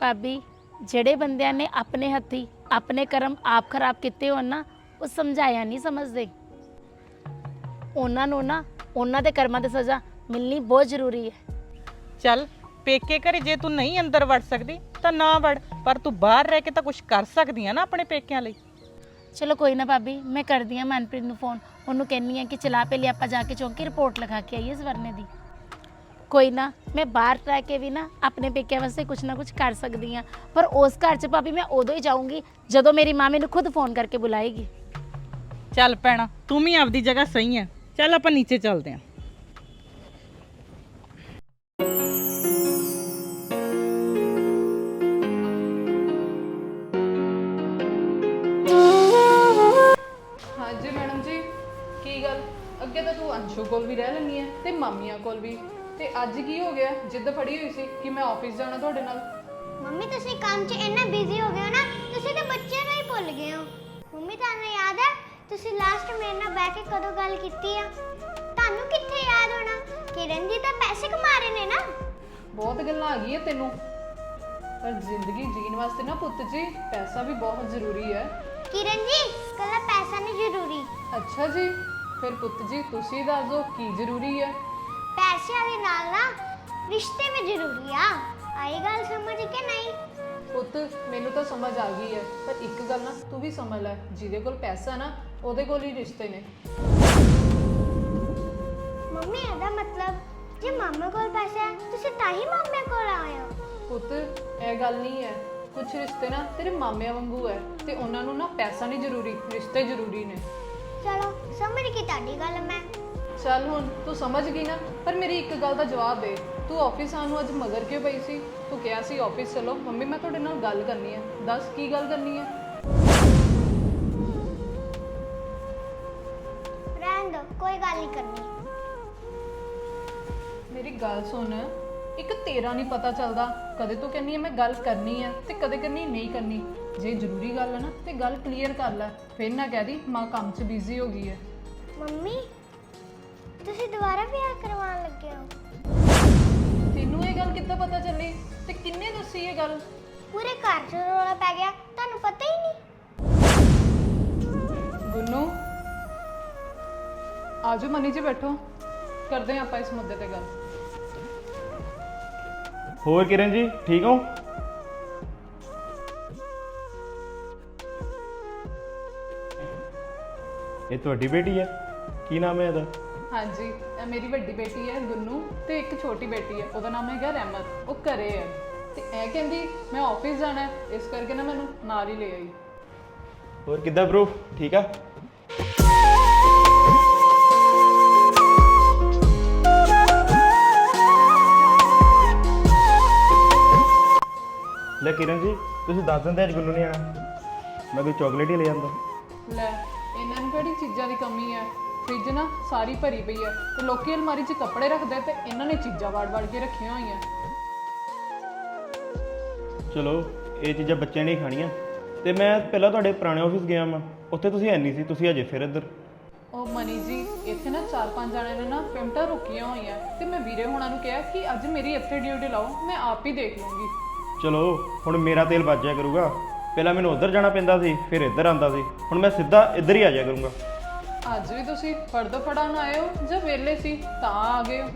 ਭਾਬੀ ਜਿਹੜੇ ਬੰਦਿਆਂ ਨੇ ਆਪਣੇ ਹੱਥੀ ਆਪਣੇ ਕਰਮ ਆਪ ਖਰਾਬ ਕੀਤੇ ਹੋਣ ਨਾ ਉਹ ਸਮਝਾਇਆ ਨਹੀਂ ਸਮਝਦੇ। ਉਹਨਾਂ ਨੂੰ ਨਾ ਉਹਨਾਂ ਦੇ ਕਰਮਾਂ ਦੀ ਸਜ਼ਾ ਮਿਲਣੀ ਬਹੁਤ ਜ਼ਰੂਰੀ ਹੈ। ਚੱਲ ਪੇਕੇ ਘਰੇ ਜੇ ਤੂੰ ਨਹੀਂ ਅੰਦਰ ਵੜ ਸਕਦੀ ਤਾਂ ਨਾ ਵੜ ਪਰ ਤੂੰ ਬਾਹਰ ਰਹਿ ਕੇ ਤਾਂ ਕੁਝ ਕਰ ਸਕਦੀ ਆ ਨਾ ਆਪਣੇ ਪੇਕਿਆਂ ਲਈ। ਚਲੋ ਕੋਈ ਨਾ ਭਾਬੀ ਮੈਂ ਕਰਦੀ ਹਾਂ ਮਨਪ੍ਰੀਤ ਨੂੰ ਫੋਨ ਉਹਨੂੰ ਕਹਿੰਨੀ ਆ ਕਿ ਚਲਾ ਪਹਿਲੇ ਆਪਾਂ ਜਾ ਕੇ ਚੌਂਕੀ ਰਿਪੋਰਟ ਲਿਖਾ ਕੇ ਆਈਏ ਸਵਰਨੇ ਦੀ। ਕੋਈ ਨਾ ਮੈਂ ਬਾਹਰ ਰਹਿ ਕੇ ਵੀ ਨਾ ਆਪਣੇ ਪੇਕਿਆਂ ਵਾਸਤੇ ਕੁਝ ਨਾ ਕੁਝ ਕਰ ਸਕਦੀ ਆ ਪਰ ਉਸ ਘਰ 'ਚ ਭਾਬੀ ਮੈਂ ਉਦੋਂ ਹੀ ਜਾਊਂਗੀ ਜਦੋਂ ਮੇਰੀ ਮਾਂ ਮੈਨੂੰ ਖੁਦ ਫੋਨ ਕਰਕੇ ਬੁਲਾਏਗੀ। ਚੱਲ ਪੈਣਾ ਤੂੰ ਵੀ ਆਪਦੀ ਜਗ੍ਹਾ ਸਹੀ ਆ ਚੱਲ ਆਪਾਂ ਨੀਚੇ ਚੱਲਦੇ ਆਂ। ਹਾਂਜੀ ਮੈਡਮ ਜੀ ਕੀ ਗੱਲ? ਅੱਗੇ ਤਾਂ ਤੂੰ ਅੰਸ਼ੂ ਕੋਲ ਵੀ ਰਹਿ ਲੈਂਦੀ ਐ ਤੇ ਮਾਮੀਆਂ ਕੋਲ ਵੀ। ਤੇ ਅੱਜ ਕੀ ਹੋ ਗਿਆ? ਜਿੱਦ ਫੜੀ ਹੋਈ ਸੀ ਕਿ ਮੈਂ ਆਫਿਸ ਜਾਣਾ ਤੁਹਾਡੇ ਨਾਲ। ਮੰਮੀ ਤੁਸੀਂ ਕੰਮ 'ਚ ਇੰਨਾ ਬਿਜ਼ੀ ਹੋ ਗਏ ਹੋ ਨਾ ਤੁਸੀਂ ਤਾਂ ਬੱਚਿਆਂ ਨੂੰ ਹੀ ਭੁੱਲ ਗਏ ਹੋ। ਮੰਮੀ ਤੁਹਾਨੂੰ ਯਾਦ ਹੈ ਤੁਸੀਂ ਲਾਸਟ ਮੇਰੇ ਨਾਲ ਬਹਿ ਕੇ ਕਦੋਂ ਗੱਲ ਕੀਤੀ ਆ? ਤੁਹਾਨੂੰ ਕਿੱਥੇ ਯਾਦ ਹੋਣਾ? ਕਿਰਨ ਜੀ ਤਾਂ ਪੈਸੇ ਕਮਾ ਰਹੇ ਨੇ ਨਾ। ਬਹੁਤ ਗੱਲਾਂ ਆ ਗਈਆਂ ਤੈਨੂੰ। ਪਰ ਜ਼ਿੰਦਗੀ ਜੀਣ ਵਾਸਤੇ ਨਾ ਪੁੱਤ ਜੀ ਪੈਸਾ ਵੀ ਬਹੁਤ ਜ਼ਰੂਰੀ ਹੈ। ਕਿਰਨ ਜੀ ਕੱਲਾ ਪੈਸਾ ਨਹੀਂ ਜ਼ਰੂਰੀ। ਅੱਛਾ ਜੀ ਫਿਰ ਪੁੱਤ ਜੀ ਤੁਸੀਂ ਦੱਸ ਕੀ ਜ਼ਰੂਰੀ ਹੈ? ਪੈਸਿਆਂ ਦੇ ਨਾਲ ਨਾ ਰਿਸ਼ਤੇ ਵੀ ਜ਼ਰੂਰੀ ਆ। ਆਈ ਗੱਲ ਸਮਝ ਕੇ ਨਹੀਂ? ਪੁੱਤ ਮੈਨੂੰ ਤਾਂ ਸਮਝ ਆ ਗਈ ਹੈ। ਪਰ ਇੱਕ ਗੱਲ ਨਾ ਤੂੰ ਵੀ ਸਮਝ ਲੈ ਜਿਹਦੇ ਕੋਲ ਪੈਸਾ ਨਾ ਉਹਦੇ ਕੋਲ ਹੀ ਰਿਸ਼ਤੇ ਨੇ। ਮੰਮੀ ਇਹਦਾ ਮਤਲਬ ਜੇ ਮਾਮਾ ਕੋਲ ਪੈਸਾ ਹੈ ਤੁਸੀਂ ਤਾਂ ਹੀ ਮਾਮੇ ਕੋਲ ਆਏ ਹੋ। ਪੁੱਤ ਇਹ ਗੱਲ ਨਹੀਂ ਹੈ। ਕੁਝ ਰਿਸ਼ਤੇ ਨਾ ਤੇਰੇ ਮਾਮਿਆਂ ਵਾਂਗੂ ਹੈ ਤੇ ਉਹਨਾਂ ਨੂੰ ਨਾ ਪੈਸਾ ਨਹੀਂ ਜ਼ਰੂਰੀ ਰਿਸ਼ਤੇ ਜ਼ਰੂਰੀ ਨੇ। ਚਲੋ ਸਮਝ ਗਈ ਤੁਹਾਡੀ ਗੱਲ ਮੈਂ। ਚੱਲ ਹੁਣ ਤੂੰ ਸਮਝ ਗਈ ਨਾ ਪਰ ਮੇਰੀ ਇੱਕ ਗੱਲ ਦਾ ਜਵਾਬ ਦੇ। ਤੂੰ ਆਫਿਸ ਆਉਣ ਨੂੰ ਅੱਜ ਮਗਰ ਕਿਉਂ ਪਈ ਸੀ? ਤੂੰ ਕਿਹਾ ਸੀ ਆਫਿਸ ਚਲੋ ਮੰਮੀ ਮੈਂ ਤੁਹਾਡੇ ਨਾਲ ਗੱਲ ਕਰਨੀ ਹੈ। ਦੱਸ ਕੀ ਗੱਲ ਕਰਨੀ ਹੈ? ਦੋ ਕੋਈ ਗੱਲ ਨਹੀਂ ਕਰਨੀ। ਮੇਰੀ ਗੱਲ ਸੁਣ। ਇੱਕ ਤੇਰਾ ਨਹੀਂ ਪਤਾ ਚੱਲਦਾ। ਕਦੇ ਤੂੰ ਕਹਿੰਨੀ ਹੈ ਮੈਂ ਗੱਲ ਕਰਨੀ ਹੈ ਤੇ ਕਦੇ ਕਹਿੰਨੀ ਨਹੀਂ ਕਰਨੀ। ਜੇ ਜ਼ਰੂਰੀ ਗੱਲ ਹੈ ਨਾ ਤੇ ਗੱਲ ਕਲੀਅਰ ਕਰ ਲੈ। ਫਿਰ ਨਾ ਕਹਿ ਦੀ ਮਾਂ ਕੰਮ 'ਚ ਬਿਜ਼ੀ ਹੋ ਗਈ ਹੈ। ਮੰਮੀ ਤੁਸੀਂ ਦੁਬਾਰਾ ਵਿਆਹ ਕਰਵਾਉਣ ਲੱਗੇ ਹੋ? ਤੈਨੂੰ ਇਹ ਗੱਲ ਕਿੱਦਾਂ ਪਤਾ ਚੱਲੀ? ਤੇ ਕਿੰਨੇ ਦੱਸੀ ਇਹ ਗੱਲ? ਪੂਰੇ ਘਰ 'ਚ ਰੌਲਾ ਪੈ ਗਿਆ ਤੁਹਾਨੂੰ ਪਤਾ ਹੀ ਨਹੀਂ। ਗੁੰਨੂ ਆਜੋ ਮਨੀ ਜੀ ਬੈਠੋ। ਕਰਦੇ ਹਾਂ ਆਪਾਂ ਇਸ ਮੁੱਦੇ ਤੇ ਗੱਲ। ਹੋਰ ਕਿਰਨ ਜੀ ਠੀਕ ਹੋ? ਇਹ ਤੁਹਾਡੀ ਬੇਟੀ ਹੈ? ਕੀ ਨਾਮ ਹੈ ਇਹਦਾ? ਹਾਂਜੀ ਇਹ ਮੇਰੀ ਵੱਡੀ ਬੇਟੀ ਹੈ ਗੁੰਨੂ ਤੇ ਇੱਕ ਛੋਟੀ ਬੇਟੀ ਹੈ। ਉਹਦਾ ਨਾਮ ਹੈਗਾ ਰਹਿਮਤ। ਉਹ ਘਰੇ ਹੈ। ਤੇ ਇਹ ਕਹਿੰਦੀ ਮੈਂ ਆਫਿਸ ਜਾਣਾ ਹੈ। ਇਸ ਕਰਕੇ ਨਾ ਮੈਨੂੰ ਨਾਲ ਹੀ ਲੈ ਆਈ। ਹੋਰ ਕਿੱਦਾਂ ਬ్రో ਠੀਕ ਆ? ਲੈ ਕਿਰਨ ਜੀ ਤੁਸੀਂ ਦੱਸ ਦਿੰਦੇ ਅੱਜ ਗੁੰਨੂ ਨਹੀਂ ਆਣਾ। ਮੈਂ ਕੋਈ ਚਾਕਲੇਟ ਹੀ ਲੈ ਜਾਂਦਾ ਲੈ ਇਹਨਾਂ ਨੂੰ ਕਿਹੜੀ ਚੀਜ਼ਾਂ ਦੀ ਕਮੀ ਹੈ ਫ੍ਰਿਜ ਨਾ ਸਾਰੀ ਭਰੀ ਪਈ ਹੈ ਤੇ ਲੋਕੀ ਅਲਮਾਰੀ 'ਚ ਕੱਪੜੇ ਰੱਖਦੇ ਤੇ ਇਹਨਾਂ ਨੇ ਚੀਜ਼ਾਂ ਵਾੜ-ਵਾੜ ਕੇ ਰੱਖੀਆਂ ਹੋਈਆਂ। ਚਲੋ ਇਹ ਚੀਜ਼ਾਂ ਬੱਚਿਆਂ ਨੇ ਹੀ ਖਾਣੀਆਂ। ਤੇ ਮੈਂ ਪਹਿਲਾਂ ਤੁਹਾਡੇ ਪੁਰਾਣੇ ਆਫਿਸ ਗਿਆ ਮੈਂ ਉੱਥੇ ਤੁਸੀਂ ਐਨੀ ਸੀ ਤੁਸੀਂ ਅਜੇ ਫਿਰ ਇੱਧਰ। ਉਹ ਮਨੀ ਜੀ ਇੱਥੇ ਨਾ ਚਾਰ ਪੰਜ ਜਣਿਆਂ ਨੇ ਨਾ ਪਿੰਟਾਂ ਰੁਕੀਆਂ ਹੋਈਆਂ। ਤੇ ਮੈਂ ਵੀਰੇ ਹੋਣਾ ਨੂੰ ਕਿਹਾ ਕਿ ਅੱਜ ਮੇਰੀ ਇੱਥੇ ਡਿਊਟੀ ਲਾਓ ਮੈਂ ਆਪ ਹੀ ਦੇਖ ਲੂੰਗੀ ਚਲੋ, ਹੁਣ ਮੇਰਾ ਤੇਲ ਬਚ ਜਾਇਆ ਕਰੂਗਾ। ਪਹਿਲਾਂ ਮੈਨੂੰ ਉੱਧਰ ਜਾਣਾ ਪੈਂਦਾ ਸੀ, ਫਿਰ ਇੱਧਰ ਆਂਦਾ ਸੀ। ਹੁਣ ਮੈਂ ਸਿੱਧਾ ਇੱਧਰ ਹੀ ਆ ਜਾਇਆ ਕਰੂੰਗਾ। ਅੱਜ ਵੀ ਤੁਸੀਂ ਫੜਦੋ ਫੜਾਉਣ ਆਏ ਹੋ ਜਾਂ ਵਿਹਲੇ ਸੀ, ਤਾਂ ਆ ਗਏ ਹੋ।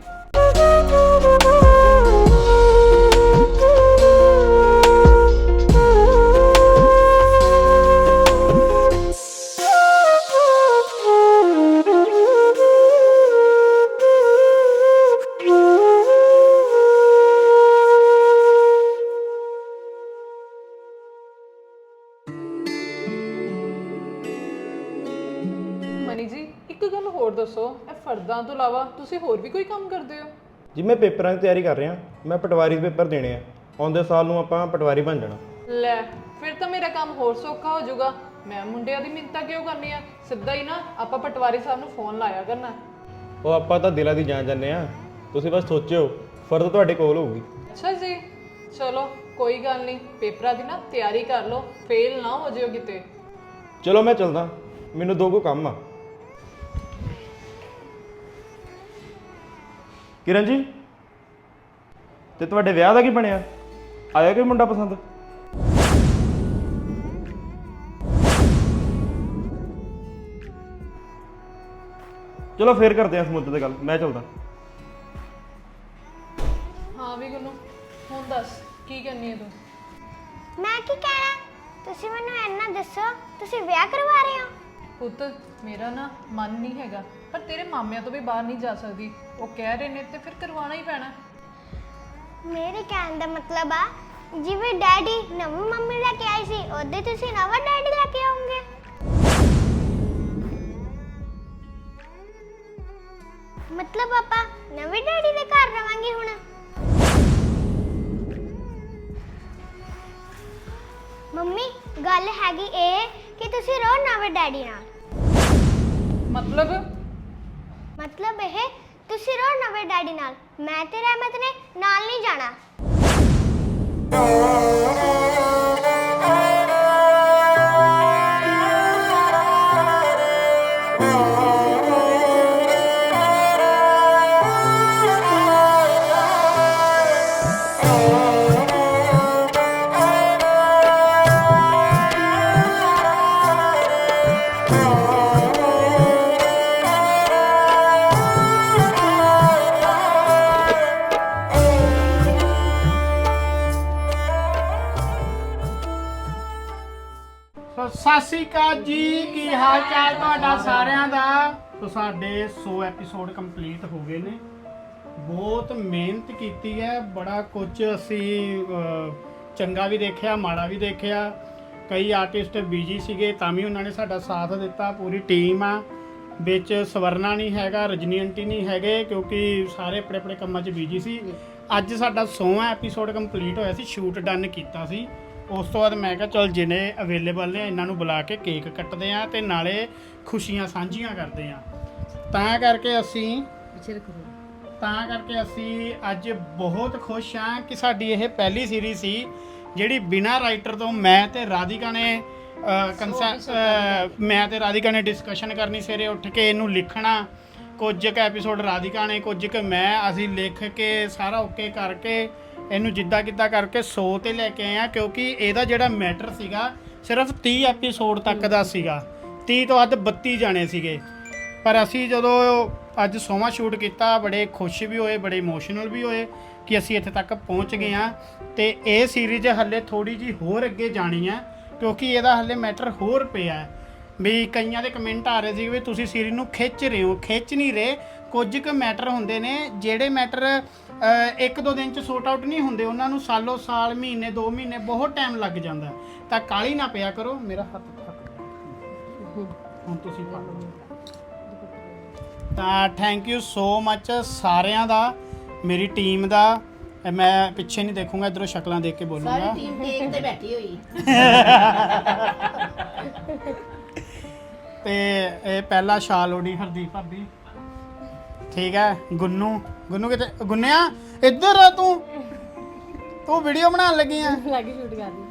ਫਰਦਾਂ ਤੋਂ ਇਲਾਵਾ ਤੁਸੀਂ ਹੋਰ ਵੀ ਕੋਈ ਕੰਮ ਕਰਦੇ ਹੋ? ਜੀ ਮੈਂ ਪੇਪਰਾਂ ਦੀ ਤਿਆਰੀ ਕਰ ਰਿਹਾ। ਮੈਂ ਪਟਵਾਰੀ ਦੇ ਪੇਪਰ ਦੇਣੇ ਆ। ਆਉਂਦੇ ਸਾਲ ਨੂੰ ਆਪਾਂ ਪਟਵਾਰੀ ਬਣ ਜਾਣਾ। ਲੈ ਫਿਰ ਤਾਂ ਮੇਰਾ ਕੰਮ ਹੋਰ ਸੌਖਾ ਹੋ ਜਾਊਗਾ। ਮੈਂ ਮੁੰਡਿਆਂ ਦੀ ਮਿੰਤਾ ਕਿਉਂ ਕਰਨੀ ਆ? ਸਿੱਧਾ ਹੀ ਨਾ ਆਪਾਂ ਪਟਵਾਰੀ ਸਾਹਿਬ ਨੂੰ ਫੋਨ ਲਾਇਆ ਕਰਨਾ। ਉਹ ਆਪਾਂ ਤਾਂ ਦਿਲਾਂ ਦੀ ਜਾਣ ਜਾਂਦੇ ਆ। ਤੁਸੀਂ ਬਸ ਸੋਚਿਓ ਫਰਦ ਤੁਹਾਡੇ ਕੋਲ ਹੋਊਗੀ। ਅੱਛਾ ਜੀ ਚਲੋ ਕੋਈ ਗੱਲ ਨਹੀਂ। ਪੇਪਰਾਂ ਦੀ ਨਾ ਤਿਆਰੀ ਕਰ ਲਓ। ਫੇਲ ਨਾ ਹੋ ਜਿਓ ਕਿਤੇ। ਚਲੋ ਮੈਂ ਚੱਲਦਾ। ਮੈਨੂੰ ਦੋ ਕੋ ਕੰਮ ਆ। ਕਿਰਨ ਜੀ ਤੇ ਤੁਹਾਡੇ ਵਿਆਹ ਦਾ ਕੀ ਬਣਿਆ? ਆਇਆ ਕੋਈ ਮੁੰਡਾ ਪਸੰਦ? ਚਲੋ ਫੇਰ ਕਰਦੇ ਆ ਇਸ ਮੁੱਦੇ ਤੇ ਗੱਲ ਮੈਂ ਚੱਲਦਾ। ਹਾਂ ਵੀ ਗੁੰਨੂ ਹੁਣ ਦੱਸ ਕੀ ਕਰਨੀ ਹੈ ਤੂੰ? ਮੈਂ ਕੀ ਕਹਿਣਾ? ਤੁਸੀਂ ਮੈਨੂੰ ਇੰਨਾ ਦੱਸੋ ਤੁਸੀਂ ਵਿਆਹ ਕਰਵਾ ਰਹੇ ਹੋ? ਪੁੱਤ ਮੇਰਾ ਨਾ ਮਨ ਨਹੀਂ ਹੈਗਾ। ਪਰ ਤੇਰੇ ਮਾਮਿਆਂ ਤੋਂ ਵੀ ਬਾਹਰ ਨਹੀਂ ਜਾ ਸਕਦੀ। ਉਹ ਕਹਿ ਰਹੇ ਨੇ ਤੇ ਫਿਰ ਕਰਵਾਉਣਾ ਹੀ ਪੈਣਾ। ਮੇਰੇ ਕਹਿਣ ਦਾ ਮਤਲਬ ਆ ਜਿਵੇਂ ਡੈਡੀ ਨਵੀਂ ਮੰਮੀ ਲੈ ਕੇ ਆਈ ਸੀ ਉਹਦੇ ਤੁਸੀਂ ਨਵਾਂ ਡੈਡੀ ਲੈ ਕੇ ਆਉਂਗੇ ਮਤਲਬ ਪਾਪਾ ਨਵੇਂ ਡੈਡੀ ਦੇ ਘਰ ਰਵਾਂਗੇ ਹੁਣ? ਮੰਮੀ ਗੱਲ ਹੈਗੀ ਇਹ ਕਿ ਤੁਸੀਂ ਰਹੋ ਨਵੇਂ ਡੈਡੀ ਨਾਲ। ਮਤਲਬ? ਮਤਲਬ ਇਹ ਤੁਸੀਂ ਰੋ ਨਵੇਂ ਡੈਡੀ ਨਾਲ। ਮੈਂ ਤੇ ਰਹਿਮਤ ਨੇ ਨਾਲ ਨਹੀਂ ਜਾਣਾ। ਸੋ ਸ੍ਰੀ ਅਕਾਲ ਜੀ ਕੀ ਹਾਲ ਚਾਲ ਤੁਹਾਡਾ ਸਾਰਿਆਂ ਦਾ? ਸੋ ਸਾਡੇ 100 ਐਪੀਸੋਡ ਕੰਪਲੀਟ ਹੋ ਗਏ ਨੇ। ਬਹੁਤ ਮਿਹਨਤ ਕੀਤੀ ਹੈ ਬੜਾ ਕੁਝ ਅਸੀਂ ਅਹ, ਚੰਗਾ ਵੀ ਦੇਖਿਆ ਮਾੜਾ ਵੀ ਦੇਖਿਆ। ਕਈ ਆਰਟਿਸਟ ਬਿਜ਼ੀ ਸੀਗੇ ਤਾਂ ਵੀ ਉਹਨਾਂ ਨੇ ਸਾਡਾ ਸਾਥ ਦਿੱਤਾ ਪੂਰੀ ਟੀਮ ਆ। ਵਿੱਚ ਸਵਰਨਾ ਨਹੀਂ ਹੈਗਾ ਰਜਨੀ ਆਂਟੀ ਨਹੀਂ ਹੈਗੇ ਕਿਉਂਕਿ ਸਾਰੇ ਆਪਣੇ ਆਪਣੇ ਕੰਮਾਂ 'ਚ ਬਿਜ਼ੀ ਸੀ। ਅੱਜ ਸਾਡਾ 100ਵਾਂ ਐਪੀਸੋਡ ਕੰਪਲੀਟ ਹੋਇਆ ਸੀ ਸ਼ੂਟ ਡਨ ਕੀਤਾ ਸੀ। ਉਸ ਤੋਂ ਬਾਅਦ ਮੈਂ ਕਿਹਾ ਚਲ ਜਿਹਨੇ ਅਵੇਲੇਬਲ ਨੇ ਇਹਨਾਂ ਨੂੰ ਬੁਲਾ ਕੇ ਕੇਕ ਕੱਟਦੇ ਆ ਤੇ ਨਾਲੇ ਖੁਸ਼ੀਆਂ ਸਾਂਝੀਆਂ ਕਰਦੇ ਆ ਤਾਂ ਕਰਕੇ ਅਸੀਂ ਤਾਂ ਕਰਕੇ ਅਸੀਂ ਅੱਜ ਬਹੁਤ ਖੁਸ਼ ਹਾਂ ਕਿ ਸਾਡੀ ਇਹ ਪਹਿਲੀ ਸੀਰੀਜ਼ ਸੀ ਜਿਹੜੀ ਬਿਨਾਂ ਰਾਈਟਰ ਤੋਂ ਮੈਂ ਤੇ ਰਾਧਿਕਾ ਨੇ ਮੈਂ ਤੇ ਰਾਧਿਕਾ ਨੇ ਡਿਸਕਸ਼ਨ ਕਰਨੀ ਸਵੇਰੇ ਉੱਠ ਕੇ ਇਹਨੂੰ ਲਿਖਣਾ। ਕੁਝ ਕੁ ਐਪੀਸੋਡ ਰਾਧਿਕਾ ਨੇ ਕੁਝ ਕੁ ਮੈਂ ਅਸੀਂ ਲਿਖ ਕੇ ਸਾਰਾ ਓਕੇ ਕਰਕੇ ਇਹਨੂੰ ਜਿੱਦਾਂ ਕਿੱਦਾਂ ਕਰਕੇ 100 ਤੇ ਲੈ ਕੇ ਆਏ ਆ, ਕਿਉਂਕਿ ਇਹਦਾ ਜਿਹੜਾ ਮੈਟਰ ਸੀਗਾ, ਸਿਰਫ 30 ਐਪੀਸੋਡ ਤੱਕ ਦਾ ਸੀਗਾ। 30 ਤੋਂ ਵੱਧ 32 ਜਾਣੇ ਸੀਗੇ। ਪਰ ਅਸੀਂ ਜਦੋਂ ਅੱਜ ਸੋਮਾ ਸ਼ੂਟ ਕੀਤਾ, ਬੜੇ ਖੁਸ਼ ਵੀ ਹੋਏ, ਬੜੇ ਇਮੋਸ਼ਨਲ ਵੀ ਹੋਏ ਕਿ ਅਸੀਂ ਇੱਥੇ ਤੱਕ ਪਹੁੰਚ ਗਏ ਆ। ਤੇ ਇਹ ਸੀਰੀਜ਼ ਹੱਲੇ ਥੋੜੀ ਜੀ ਹੋਰ ਅੱਗੇ ਜਾਣੀ ਆ, ਕਿਉਂਕਿ ਇਹਦਾ ਹੱਲੇ ਮੈਟਰ ਹੋਰ ਪਿਆ। ਹੈ ਵੀ ਕਈਆਂ ਦੇ ਕਮੈਂਟ ਆ ਰਹੇ ਸੀ ਵੀ ਤੁਸੀਂ ਸੀਰੀਜ਼ ਨੂੰ ਖਿੱਚ ਰਹੇ ਹੋ। ਖਿੱਚ ਨਹੀਂ ਰਹੇ। ਕੁਝ ਕੁ ਮੈਟਰ ਹੁੰਦੇ ਨੇ, ਜਿਹੜੇ ਮੈਟਰ ਇੱਕ ਦੋ ਦਿਨ ਚ ਸੋਰਟ ਆਊਟ ਨਹੀਂ ਹੁੰਦੇ ਉਹਨਾਂ ਨੂੰ ਸਾਲੋ ਸਾਲ ਮਹੀਨੇ ਦੋ ਮਹੀਨੇ ਬਹੁਤ ਟਾਈਮ ਲੱਗ ਜਾਂਦਾ। ਤਾਂ ਕਾਲੀ ਨਾ ਪਿਆ ਕਰੋ ਮੇਰਾ ਹੱਥ ਥੱਕ ਹੁਣ ਤੁਸੀਂ ਪਾ ਲਓ। ਤਾਂ ਥੈਂਕ ਯੂ ਸੋ ਮੱਚ ਸਾਰਿਆਂ ਦਾ ਮੇਰੀ ਟੀਮ ਦਾ। ਮੈਂ ਪਿੱਛੇ ਨਹੀਂ ਦੇਖੂੰਗਾ ਇਧਰੋਂ ਸ਼ਕਲਾਂ ਦੇਖ ਕੇ ਬੋਲੂੰਗਾ। ਸਾਰੀ ਟੀਮ ਕੇਕ ਤੇ ਬੈਠੀ ਹੋਈ। ਤੇ ਇਹ ਪਹਿਲਾ ਸ਼ਾਲ ਓਡੀ ਹਰਦੀਪ ਭਾਬੀ। ਠੀਕ ਹੈ ਗੁੰਨੂ ਗੁੰਨੂ ਕਿਤੇ ਗੁੰਨਿਆ ਇੱਧਰ ਆ ਤੂੰ। ਤੂੰ ਵੀਡੀਓ ਬਣਾਉਣ ਲੱਗੀ ਆ। ਲੱਗੀ ਸ਼ੂਟ ਕਰਨੀ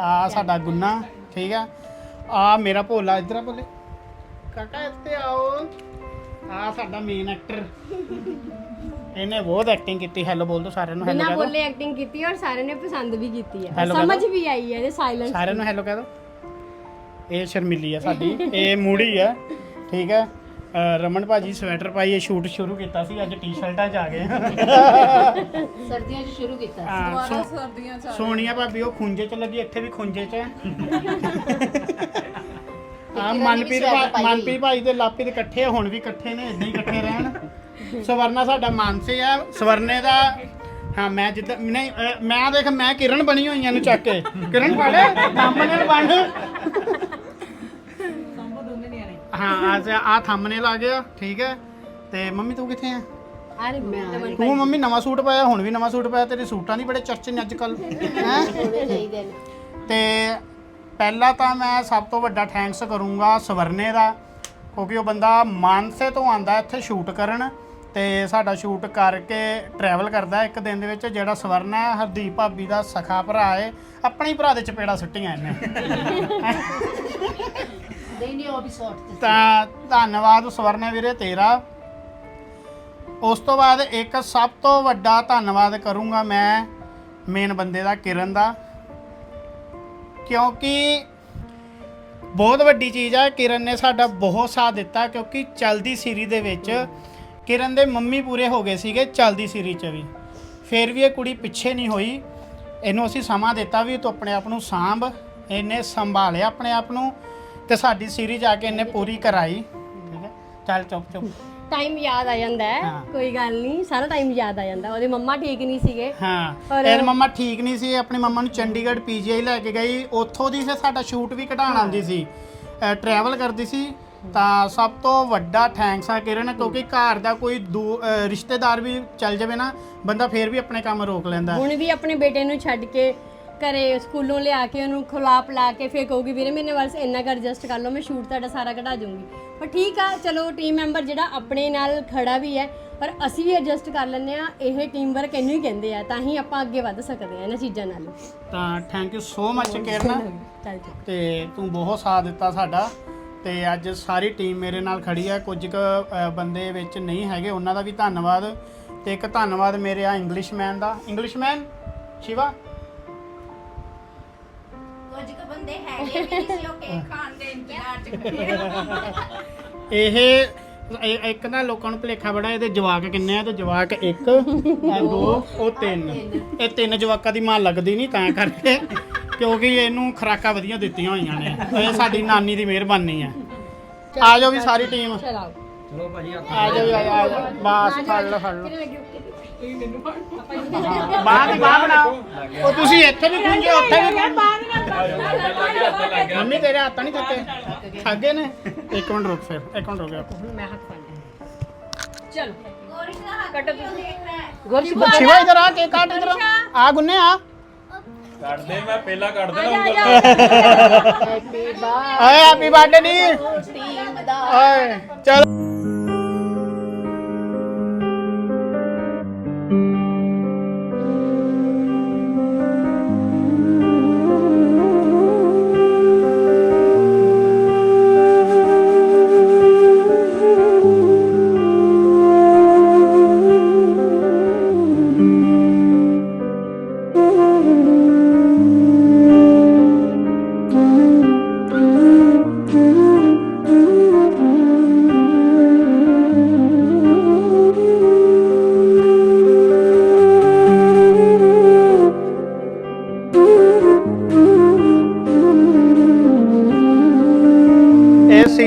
ਆ ਸਾਡਾ ਗੁੰਨਾ ਠੀਕ ਆ ਆ ਮੇਰਾ ਭੋਲਾ ਇੱਧਰ ਆ ਭੋਲੇ। ਕਾਕਾ ਇੱਥੇ ਆਓ। ਆ ਸਾਡਾ ਮੇਨ ਐਕਟਰ ਇਹਨੇ ਬਹੁਤ ਐਕਟਿੰਗ ਕੀਤੀ ਹੈਲੋ ਬੋਲ ਦੋ ਸਾਰਿਆਂ ਨੂੰ ਹੈਲੋ ਬਿਨਾਂ ਕਹਿ ਦੋ। ਬੋਲੇ ਐਕਟਿੰਗ ਕੀਤੀ ਔਰ ਸਾਰਿਆਂ ਨੇ ਪਸੰਦ ਵੀ ਕੀਤੀ ਹੈ। Hello ਸਮਝ ਵੀ ਆਈ ਹੈ ਇਹ ਸਾਇਲੈਂਸ ਸਾਰਿਆਂ ਨੂੰ ਹੈਲੋ ਕਹਿ ਦੋ। ਇਹ ਸ਼ਰਮਿਲੀ ਆ ਸਾਡੀ ਇਹ ਮੂੜੀ ਆ ਠੀਕ ਹੈ। ਰਮਨ ਭਾਜੀ ਸਵੈਟਰ ਪਾਈ ਇਹ ਸ਼ੂਟ ਸ਼ੁਰੂ ਕੀਤਾ ਸੀ ਅੱਜ ਟੀ-ਸ਼ਰਟਾਂ 'ਚ ਆ ਗਏ। ਸਰਦੀਆਂ 'ਚ ਸ਼ੁਰੂ ਕੀਤਾ ਹਾਂ, ਸੋ- ਸੋਨੀਆ ਭਾਬੀ ਉਹ ਖੁੰਝੇ 'ਚ ਲੱਗੀ ਇੱਥੇ ਵੀ ਖੁੰਝੇ 'ਚ ਆ ਮਨਪ੍ਰੀਤ ਭਾ- ਮਨਪ੍ਰੀਤ ਭਾਈ ਤੇ ਲਾਪੀ ਦੇ ਇਕੱਠੇ ਆ, ਹੁਣ ਵੀ ਇਕੱਠੇ ਨੇ ਇਦਾਂ ਹੀ ਇਕੱਠੇ ਰਹਿਣ। ਸਵਰਨਾ ਸਾਡਾ ਮਾਨਸੇ ਆ ਸਵਰਨੇ ਦਾ ਹਾਂ ਮੈਂ ਜਿੱਦਾਂ ਨਹੀਂ ਮੈਂ ਦੇਖ ਮੈਂ ਕਿਰਨ ਬਣੀ ਹੋਈਆਂ ਨੂੰ ਚੱਕ ਕੇ। ਕਿਰਨ ਫੜ ਥੰਬਨੇਲ ਬਣ। ਹਾਂ ਅੱਜ ਆ ਥੰਬਨੇਲ ਆ ਗਿਆ ਠੀਕ ਹੈ। ਤੇ ਮੰਮੀ ਤੂੰ ਕਿੱਥੇ ਆ ਅਰੇ ਮੈਂ ਤੂੰ ਮੰਮੀ ਨਵਾਂ ਸੂਟ ਪਾਇਆ ਹੁਣ ਵੀ ਨਵਾਂ ਸੂਟ ਪਾਇਆ ਤੇਰੇ ਸੂਟਾਂ ਦੀ ਬੜੇ ਚਰਚੇ ਨੇ ਅੱਜ ਕੱਲ ਹੈ ਤੇ ਪਹਿਲਾਂ ਤਾਂ ਮੈਂ ਸਭ ਤੋਂ ਵੱਡਾ ਥੈਂਕਸ ਕਰੂੰਗਾ ਸਵਰਨੇ ਦਾ ਕਿਉਂਕਿ ਉਹ ਬੰਦਾ ਮਾਨਸੇ ਤੋਂ ਆਂਦਾ ਇੱਥੇ ਸ਼ੂਟ ਕਰਨ ਤੇ ਸਾਡਾ ਸ਼ੂਟ ਕਰਕੇ ਟਰੈਵਲ ਕਰਦਾ ਇੱਕ ਦਿਨ ਦੇ ਵਿੱਚ ਜਿਹੜਾ ਸਵਰਨਾ ਹੈ ਹਰਦੀਪ ਭਾਬੀ ਦਾ ਸਖਾ ਭਰਾ ਹੈ ਆਪਣੇ ਹੀ ਭਰਾ ਦੇ ਚਪੇੜਾ ਸੁੱਟੀਆਂ ਇਹਨੇ। ਤਾਂ। ਧੰਨਵਾਦ ਸਵਰਨੇ ਵੀਰੇ ਤੇਰਾ। ਉਸ ਤੋਂ ਬਾਅਦ ਇੱਕ ਸਭ ਤੋਂ ਵੱਡਾ ਧੰਨਵਾਦ ਕਰੂੰਗਾ ਮੈਂ ਮੇਨ ਬੰਦੇ ਦਾ, ਕਿਰਨ ਦਾ। ਕਿਉਂਕਿ ਬਹੁਤ ਵੱਡੀ ਚੀਜ਼ ਹੈ ਕਿਰਨ ਨੇ ਸਾਡਾ ਬਹੁਤ ਸਾਥ ਦਿੱਤਾ ਕਿਉਂਕਿ ਚਲਦੀ ਸੀਰੀ ਦੇ ਵਿੱਚ ਕਿਰਨ ਦੇ ਮੰਮੀ ਪੂਰੇ ਹੋ ਗਏ ਸੀਗੇ ਚਲਦੀ ਸੀਰੀ 'ਚ ਵੀ। ਫਿਰ ਵੀ ਇਹ ਕੁੜੀ ਪਿੱਛੇ ਨਹੀਂ ਹੋਈ। ਇਹਨੂੰ ਅਸੀਂ ਸਮਾਂ ਦਿੱਤਾ ਵੀ ਤੂੰ ਆਪਣੇ ਆਪ ਨੂੰ ਸਾਂਭ, ਇਹਨੇ ਸੰਭਾਲਿਆ ਆਪਣੇ ਆਪ ਨੂੰ। ਤੇ ਸਾਡੀ ਸੀਰੀ ਜਾ ਕੇ ਇਹਨੇ ਪੂਰੀ ਕਰਾਈ। ਠੀਕ ਹੈ? ਚੱਲ ਚੁੱਪ ਚੁੱਪ। ਟਾਈਮ ਯਾਦ ਆ ਜਾਂਦਾ ਹੈ। ਹਾਂ। ਕੋਈ ਗੱਲ ਨਹੀਂ ਸਾਰਾ ਟਾਈਮ ਯਾਦ ਆ ਜਾਂਦਾ। ਉਹਦੇ ਮੰਮਾ ਠੀਕ ਨਹੀਂ ਸੀਗੇ। ਹਾਂ। ਔਰ- ਇਹ ਮੰਮਾ ਠੀਕ ਨਹੀਂ ਸੀ। ਆਪਣੀ ਮੰਮਾ ਨੂੰ ਚੰਡੀਗੜ੍ਹ ਪੀਜੀਆਈ ਲੈ ਕੇ ਗਈ। ਉੱਥੋਂ ਦੀ ਫਿਰ ਸਾਡਾ ਸ਼ੂਟ ਵੀ ਘਟਾਉਣ ਆਉਂਦੀ ਸੀ। ਟਰੈਵਲ ਕਰਦੀ ਸੀ। ਤਾਂ ਸਭ ਤੋਂ ਵੱਡਾ ਥੈਂਕਸ ਆ ਕਿਰਨ ਕਿਉਂਕਿ ਘਰ ਦਾ ਕੋਈ ਦੂ- ਅਹ, ਰਿਸ਼ਤੇਦਾਰ ਵੀ ਚੱਲ ਜਾਵੇ ਨਾ ਬੰਦਾ ਫੇਰ ਵੀ ਆਪਣੇ ਕੰਮ ਰੋਕ ਲੈਂਦਾ। ਹੁਣ ਵੀ ਆਪਣੇ ਬੇਟੇ ਨੂੰ ਛੱਡ ਕੇ ਘਰੇ ਸਕੂਲੋਂ ਲਿਆ ਕੇ ਉਹਨੂੰ ਖੁਲਾ ਪਿਲਾ ਕੇ ਫੇਰ ਕਹੂਗੀ ਵੀਰੇ ਮੇਰੇ ਵੱਲ ਇੰਨਾ ਕਰ ਐਡਜਸਟ ਕਰ ਲਓ ਮੈਂ ਸ਼ੂਟ ਤੁਹਾਡਾ ਸਾਰਾ ਕਢਾ ਦੂੰਗੀ ਪਰ ਠੀਕ ਆ ਚਲੋ ਟੀਮ ਮੈਂਬਰ ਜਿਹੜਾ ਆਪਣੇ ਨਾਲ ਖੜਾ ਵੀ ਹੈ ਪਰ ਅਸੀਂ ਵੀ ਐਡਜਸਟ ਕਰ ਲੈਂਦੇ ਆ ਇਹ ਟੀਮ ਵਰਕ ਇਹਨੂੰ ਹੀ ਕਹਿੰਦੇ ਆ ਤਾਂ ਹੀ ਆਪਾਂ ਅੱਗੇ ਵੱਧ ਸਕਦੇ ਆ ਇਹਨਾਂ ਚੀਜ਼ਾਂ ਨਾਲ। ਤਾਂ ਥੈਂਕ ਯੂ ਸੋ ਮੱਚ ਕਿਰਨ ਚੱਲ ਤੇ ਤੂੰ ਬਹੁਤ ਸਾਥ ਦਿੱਤਾ ਸਾਡਾ ਤੇ ਅੱਜ ਸਾਰੀ ਟੀਮ ਮੇਰੇ ਨਾਲ ਖੜੀ ਹੈ ਕੁਝ ਕੁ ਅ, ਬੰਦੇ ਵਿੱਚ ਨਹੀਂ ਹੈਗੇ ਉਹਨਾਂ ਦਾ ਵੀ ਧੰਨਵਾਦ। ਤੇ ਇੱਕ ਧੰਨਵਾਦ ਮੇਰੇ ਆ ਇੰਗਲਿਸ਼ਮੈਨ ਦਾ। ਇੰਗਲਿਸ਼ਮੈਨ ਸ਼ਿਵਾ? ਕੁਝ ਕੁ ਬੰਦੇ ਹੈਗੇ ਵੀ ਨਹੀਂ ਸੀ ਉਹ ਕੇਕ ਖਾਣ ਦੇ ਇੰਤਜ਼ਾਰ ਚ ਇਹ ਇਹ- ਇੱਕ ਨਾ ਲੋਕਾਂ ਨੂੰ ਭੁਲੇਖਾ ਬੜਾ ਇਹਦੇ ਜਵਾਕ ਕਿੰਨੇ ਆ ਤੇ ਜਵਾਕ ਇੱਕ [LAUGHS] ਇਹ ਦੋ ਉਹ ਤਿੰਨ। ਇਹ ਤਿੰਨ ਜਵਾਕਾਂ ਦੀ ਮਾਂ ਲੱਗਦੀ ਨਹੀਂ ਤਾਂ ਕਰਕੇ ਕਿਉਂਕਿ ਇਹਨੂੰ ਖਰਾਕਾਂ ਵਧੀਆ ਦਿੱਤੀਆਂ ਹੋਈਆਂ ਨੇ। ਇਹ ਸਾਡੀ ਨਾਨੀ ਦੀ ਮਿਹਰਬਾਨੀ ਹੈ ਆ ਜਾਓ ਵੀ ਸਾਰੀ ਟੀਮ ਚਲਾਓ ਆ ਜਾਓ ਆ ਜਾਓ, ਆ ਜਾਓ। ਬਸ ਫੜ ਲਓ ਫੜ ਲਓ। ਬਾਹਰ ਦੀ ਬਾਹਰ ਬਣਾਓ ਉਹ ਤੁਸੀਂ ਇੱਥੇ ਵੀ ਖੁੰਝੇ ਉੱਥੇ ਵੀ ਮੰਮੀ ਤੇਰੇ ਹੱਥ ਨਹੀਂ ਥੱਕੇ ਥੱਕੇ ਨੇ। ਇੱਕ ਮਿੰਟ ਰੁਕ ਫਿਰ ਇੱਕ ਮਿੰਟ ਰੁਕ ਜਾ। ਮੈਂ ਹੱਥ ਫੜ ਚਲੋ। ਸ਼ਿਵਾ ਇਧਰ ਆ ਕੇ ਕਾਟ ਇਧਰ ਆ। ਗੁੰਨੇ ਆ। ਕੱਢਦੇ ਮੈਂ ਪਹਿਲਾਂ ਕੱਢ ਦੇਣਾ ਓਏ ਹੈਪੀ ਬਰਥਡੇ ਨੀ। ਓਏ ਚਲ।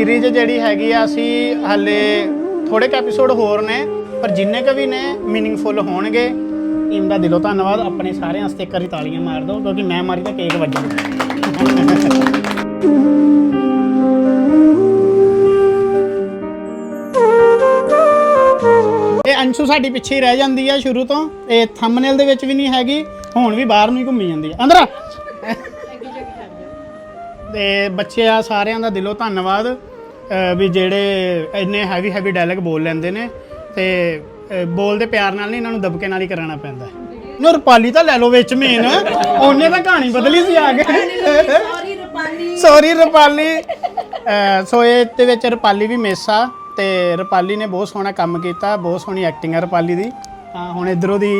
ਸੀਰੀਜ਼ ਜਿਹੜੀ ਹੈਗੀ ਆ ਅਸੀਂ ਹਲੇ ਥੋੜੇ ਕੁ ਐਪੀਸੋਡ ਹੋਰ ਨੇ ਪਰ ਜਿੰਨੇ ਕ ਵੀ ਨੇ ਮੀਨਿੰਗਫੁਲ ਹੋਣਗੇ। ਟੀਮ ਦਾ ਦਿਲੋਂ ਧੰਨਵਾਦ ਆਪਣੇ ਸਾਰਿਆਂ ਵਾਸਤੇ ਇੱਕ ਵਾਰੀ ਤਾਲੀਆਂ ਮਾਰ ਦਿਓ ਕਿਉਂਕਿ ਮੈਂ ਮਾਰੀ ਤਾਂ ਕੇਕ ਵੱਜਣਾ [LAUGHS] ਇਹ ਅੰਸ਼ੂ ਸਾਡੀ ਪਿੱਛੇ ਹੀ ਰਹਿ ਜਾਂਦੀ ਹੈ ਸ਼ੁਰੂ ਤੋਂ ਇਹ ਥੰਬਨੇਲ ਦੇ ਵਿੱਚ ਵੀ ਨਹੀਂ ਹੈਗੀ ਹੁਣ ਵੀ ਬਾਹਰ ਨੂੰ ਹੀ ਘੁੰਮੀ ਜਾਂਦੀ ਹੈ ਅੰਦਰ ਆ! ਤੇ ਬੱਚੇ ਆ ਸਾਰਿਆਂ ਦਾ ਦਿਲੋਂ ਧੰਨਵਾਦ। ਅਹ ਵੀ ਜਿਹੜੇ ਇੰਨੇ ਹੈਵੀ ਹੈਵੀ ਡਾਇਲੌਗ ਬੋਲ ਲੈਂਦੇ ਨੇ ਤੇ ਅਹ ਬੋਲਦੇ ਪਿਆਰ ਨਾਲ ਨਹੀਂ ਇਹਨਾਂ ਨੂੰ ਦਬਕੇ ਨਾਲ ਹੀ ਕਰਾਉਣਾ ਪੈਂਦਾ। ਨੂੰ ਰੁਪਾਲੀ ਤਾਂ ਲੈ ਲਓ ਵਿੱਚ ਮੇਨ ਉਹਨੇ ਤਾਂ ਕਹਾਣੀ ਬਦਲੀ ਸੀ ਆ ਕੇ। ਸੌਰੀ ਰੁਪਾਲੀ। ਸੌਰੀ ਰੁਪਾਲੀ। ਅਹ ਸੋ ਇਹ ਦੇ ਵਿੱਚ ਰੁਪਾਲੀ ਵੀ ਮਿਸ ਆ ਤੇ ਰੁਪਾਲੀ ਨੇ ਬਹੁਤ ਸੋਹਣਾ ਕੰਮ ਕੀਤਾ ਬਹੁਤ ਸੋਹਣੀ ਐਕਟਿੰਗ ਆ ਰੁਪਾਲੀ ਦੀ। ਹਾਂ ਹੁਣ ਇਧਰੋਂ ਦੀ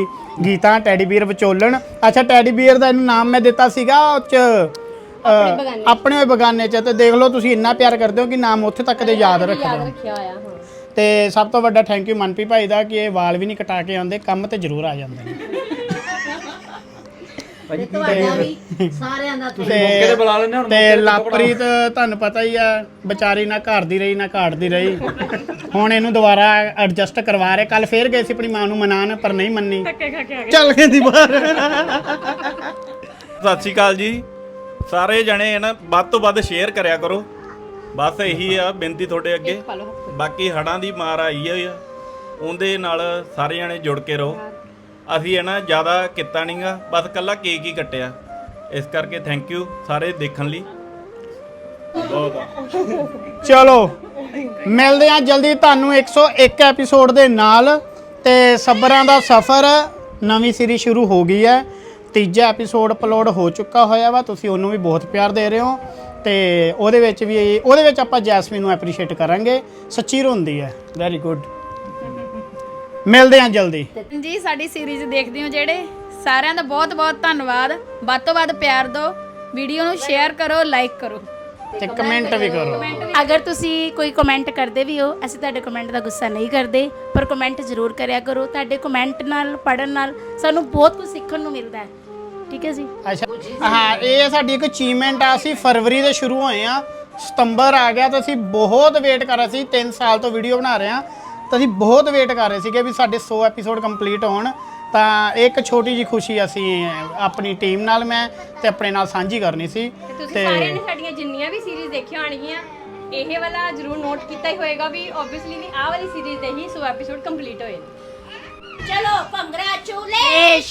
ਗੀਤਾ ਟੈਡੀ ਬੀਅਰ ਵਿਚੋਲਣ। ਅੱਛਾ ਟੈਡੀ ਬੀਅਰ ਦਾ ਇਹਨੂੰ ਨਾਮ ਮੈਂ ਦਿੱਤਾ ਸੀਗਾ ਉਹ ਚ ਆਪਣੇ ਬਗਾਨੇ ਚ। ਤੇ ਦੇਖ ਲਓ ਤੁਸੀਂ ਇੰਨਾ ਪਿਆਰ ਕਰਦੇ ਹੋ ਕਿ ਨਾਮ ਉੱਥੇ ਤੱਕ ਦੇ ਯਾਦ ਰੱਖਦੇ ਹੋ ਰੱਖਿਆ ਹੋਇਆ ਹਾਂ। ਤੇ ਸਭ ਤੋਂ ਵੱਡਾ ਥੈਂਕ ਯੂ ਮਨਪੀ ਭਾਈ ਦਾ ਕਿ ਇਹ ਵਾਲ ਵੀ ਨਹੀਂ ਕਟਾ ਕੇ ਆਉਂਦੇ ਕੰਮ ਤੇ ਜ਼ਰੂਰ ਆ ਜਾਂਦੇ ਨੇ। ਸਾਰਿਆਂ ਦਾ ਤੇ ਤੇ ਬੁਲਾ ਲੈਣੇ ਹੁਣ ਤੇ ਲਾਪਰੀਤ ਤੁਹਾਨੂੰ ਪਤਾ ਹੀ ਆ ਵਿਚਾਰੀ ਨਾ ਘਰ ਦੀ ਰਹੀ ਨਾ ਘਾਟ ਦੀ ਰਹੀ। ਹੁਣ ਇਹਨੂੰ ਦੁਬਾਰਾ ਐਡਜਸਟ ਕਰਵਾ ਰਹੇ। ਕੱਲ ਫੇਰ ਗਏ ਸੀ ਆਪਣੀ ਮਾਂ ਨੂੰ ਮਨਾਉਣ ਪਰ ਨਹੀਂ ਮੰਨੀ। ਚੱਲ ਗਏ। ਦੀ ਬਾਹਰ। ਸਤਿ ਸ਼੍ਰੀ ਅਕਾਲ ਜੀ। ਸਾਰੇ ਜਣੇ ਹੈ ਨਾ ਵੱਧ ਤੋਂ ਵੱਧ ਸ਼ੇਅਰ ਕਰਿਆ ਕਰੋ। ਬਸ ਇਹੀ ਆ ਬੇਨਤੀ ਤੁਹਾਡੇ ਅੱਗੇ। ਬਾਕੀ ਹੜਾਂ ਦੀ ਮਾਰ ਆਈ ਹੋਈ ਆ। ਉਹਦੇ ਨਾਲ ਸਾਰੇ ਜਣੇ ਜੁੜ ਕੇ ਰਹੋ। ਅਸੀਂ ਹੈ ਨਾ ਜ਼ਿਆਦਾ ਕੀਤਾ ਨਹੀਂਗਾ ਬਸ ਕੱਲਾ ਕੇਕ ਹੀ ਕੱਟਿਆ। ਇਸ ਕਰਕੇ ਥੈਂਕ ਯੂ ਸਾਰੇ ਦੇਖਣ ਲਈ। ਚਲੋ ਮਿਲਦੇ ਆ ਜਲਦੀ। ਤੁਹਾਨੂੰ 101 ਐਪੀਸੋਡ ਦੇ ਨਾਲ। ਤੇ ਸਬਰਾਂ ਦਾ ਸਫ਼ਰ ਨਵੀਂ ਸੀਰੀਜ਼ ਸ਼ੁਰੂ ਹੋ ਗਈ ਹੈ। ਤੀਜਾ ਐਪੀਸੋਡ ਅਪਲੋਡ ਹੋ ਚੁੱਕਾ ਹੋਇਆ ਵਾ ਤੁਸੀਂ ਉਹਨੂੰ ਵੀ ਬਹੁਤ ਪਿਆਰ ਦੇ ਰਹੇ ਹੋ ਤੇ ਉਹਦੇ ਵਿੱਚ ਵੀ ਉਹਦੇ ਵਿੱਚ ਆਪਾਂ ਜੈਸਮੀਨ ਨੂੰ ਐਪਰੀਸ਼ੀਏਟ ਕਰਾਂਗੇ। ਸੱਚੀ ਰੋਂਦੀ ਹੈ। ਵੈਰੀ ਗੁੱਡ ਮਿਲਦੇ ਹਾਂ ਜਲਦੀ। ਜੀ ਸਾਡੀ ਸੀਰੀਜ਼ ਦੇਖਦੇ ਹੋ ਜਿਹੜੇ। ਸਾਰਿਆਂ ਦਾ ਬਹੁਤ ਬਹੁਤ ਧੰਨਵਾਦ। ਵੱਧ ਤੋਂ ਵੱਧ ਪਿਆਰ ਦਿਓ। ਵੀਡੀਓ ਨੂੰ ਸ਼ੇਅਰ ਕਰੋ ਲਾਈਕ ਕਰੋ। ਤੇ ਕਮੈਂਟ ਵੀ ਕਰੋ। ਅਗਰ ਤੁਸੀਂ ਕੋਈ ਕਮੈਂਟ ਕਰਦੇ ਵੀ ਹੋ ਅਸੀਂ ਤੁਹਾਡੇ ਕਮੈਂਟ ਦਾ ਗੁੱਸਾ ਨਹੀਂ ਕਰਦੇ ਪਰ ਕਮੈਂਟ ਜ਼ਰੂਰ ਕਰਿਆ ਕਰੋ। ਤੁਹਾਡੇ ਕਮੈਂਟ ਨਾਲ ਪੜਨ ਨਾਲ ਸਾਨੂੰ ਬਹੁਤ ਕੁਝ ਸਿੱਖਣ ਨੂੰ ਮਿਲਦਾ ਹੈ। ਠੀਕ ਹੈ ਜੀ? ਅੱਛਾ। ਹਾਂ ਇਹ ਸਾਡੀ ਇੱਕ ਅਚੀਵਮੈਂਟ ਆ ਅਸੀਂ ਫਰਵਰੀ ਦੇ ਸ਼ੁਰੂ ਹੋਏ ਆ। ਸਤੰਬਰ ਆ ਗਿਆ ਤਾਂ ਅਸੀਂ ਬਹੁਤ ਵੇਟ ਕਰ ਰਹੇ ਸੀ 3 ਸਾਲ ਤੋਂ ਵੀਡੀਓ ਬਣਾ ਰਹੇ ਆ। ਤਾਂ ਅਸੀਂ ਬਹੁਤ ਵੇਟ ਕਰ ਰਹੇ ਸੀਗੇ ਵੀ ਸਾਡੇ 100 ਐਪੀਸੋਡ ਕੰਪਲੀਟ ਹੋਣ। ਤਾਂ ਇਹ ਇੱਕ ਛੋਟੀ ਜੀ ਖੁਸ਼ੀ ਅਸੀਂ ਆਪਣੀ ਟੀਮ ਨਾਲ ਮੈਂ ਤੇ ਆਪਣੇ ਨਾਲ ਸਾਂਝੀ ਕਰਨੀ ਸੀ। ਤੇ ਤੁਸੀਂ ਸਾਰਿਆਂ ਨੇ ਸਾਡੀਆਂ ਜਿੰਨੀਆਂ ਵੀ ਸੀਰੀਜ਼ ਦੇਖੀਆਂ ਹੋਣਗੀਆਂ ਇਹ ਵਾਲਾ ਜ਼ਰੂਰ ਨੋਟ ਕੀਤਾ ਹੀ ਹੋਏਗਾ ਵੀ ਆਬਵੀਅਸਲੀ ਨਹੀਂ ਆਹ ਵਾਲੀ ਸੀਰੀਜ਼ ਦੇ ਹੀ 100 ਐਪੀਸੋਡ ਕੰਪਲੀਟ ਹੋਏ ਨੇ। ਚਲੋ ਭੰਗਰਾ ਚੂਲੇ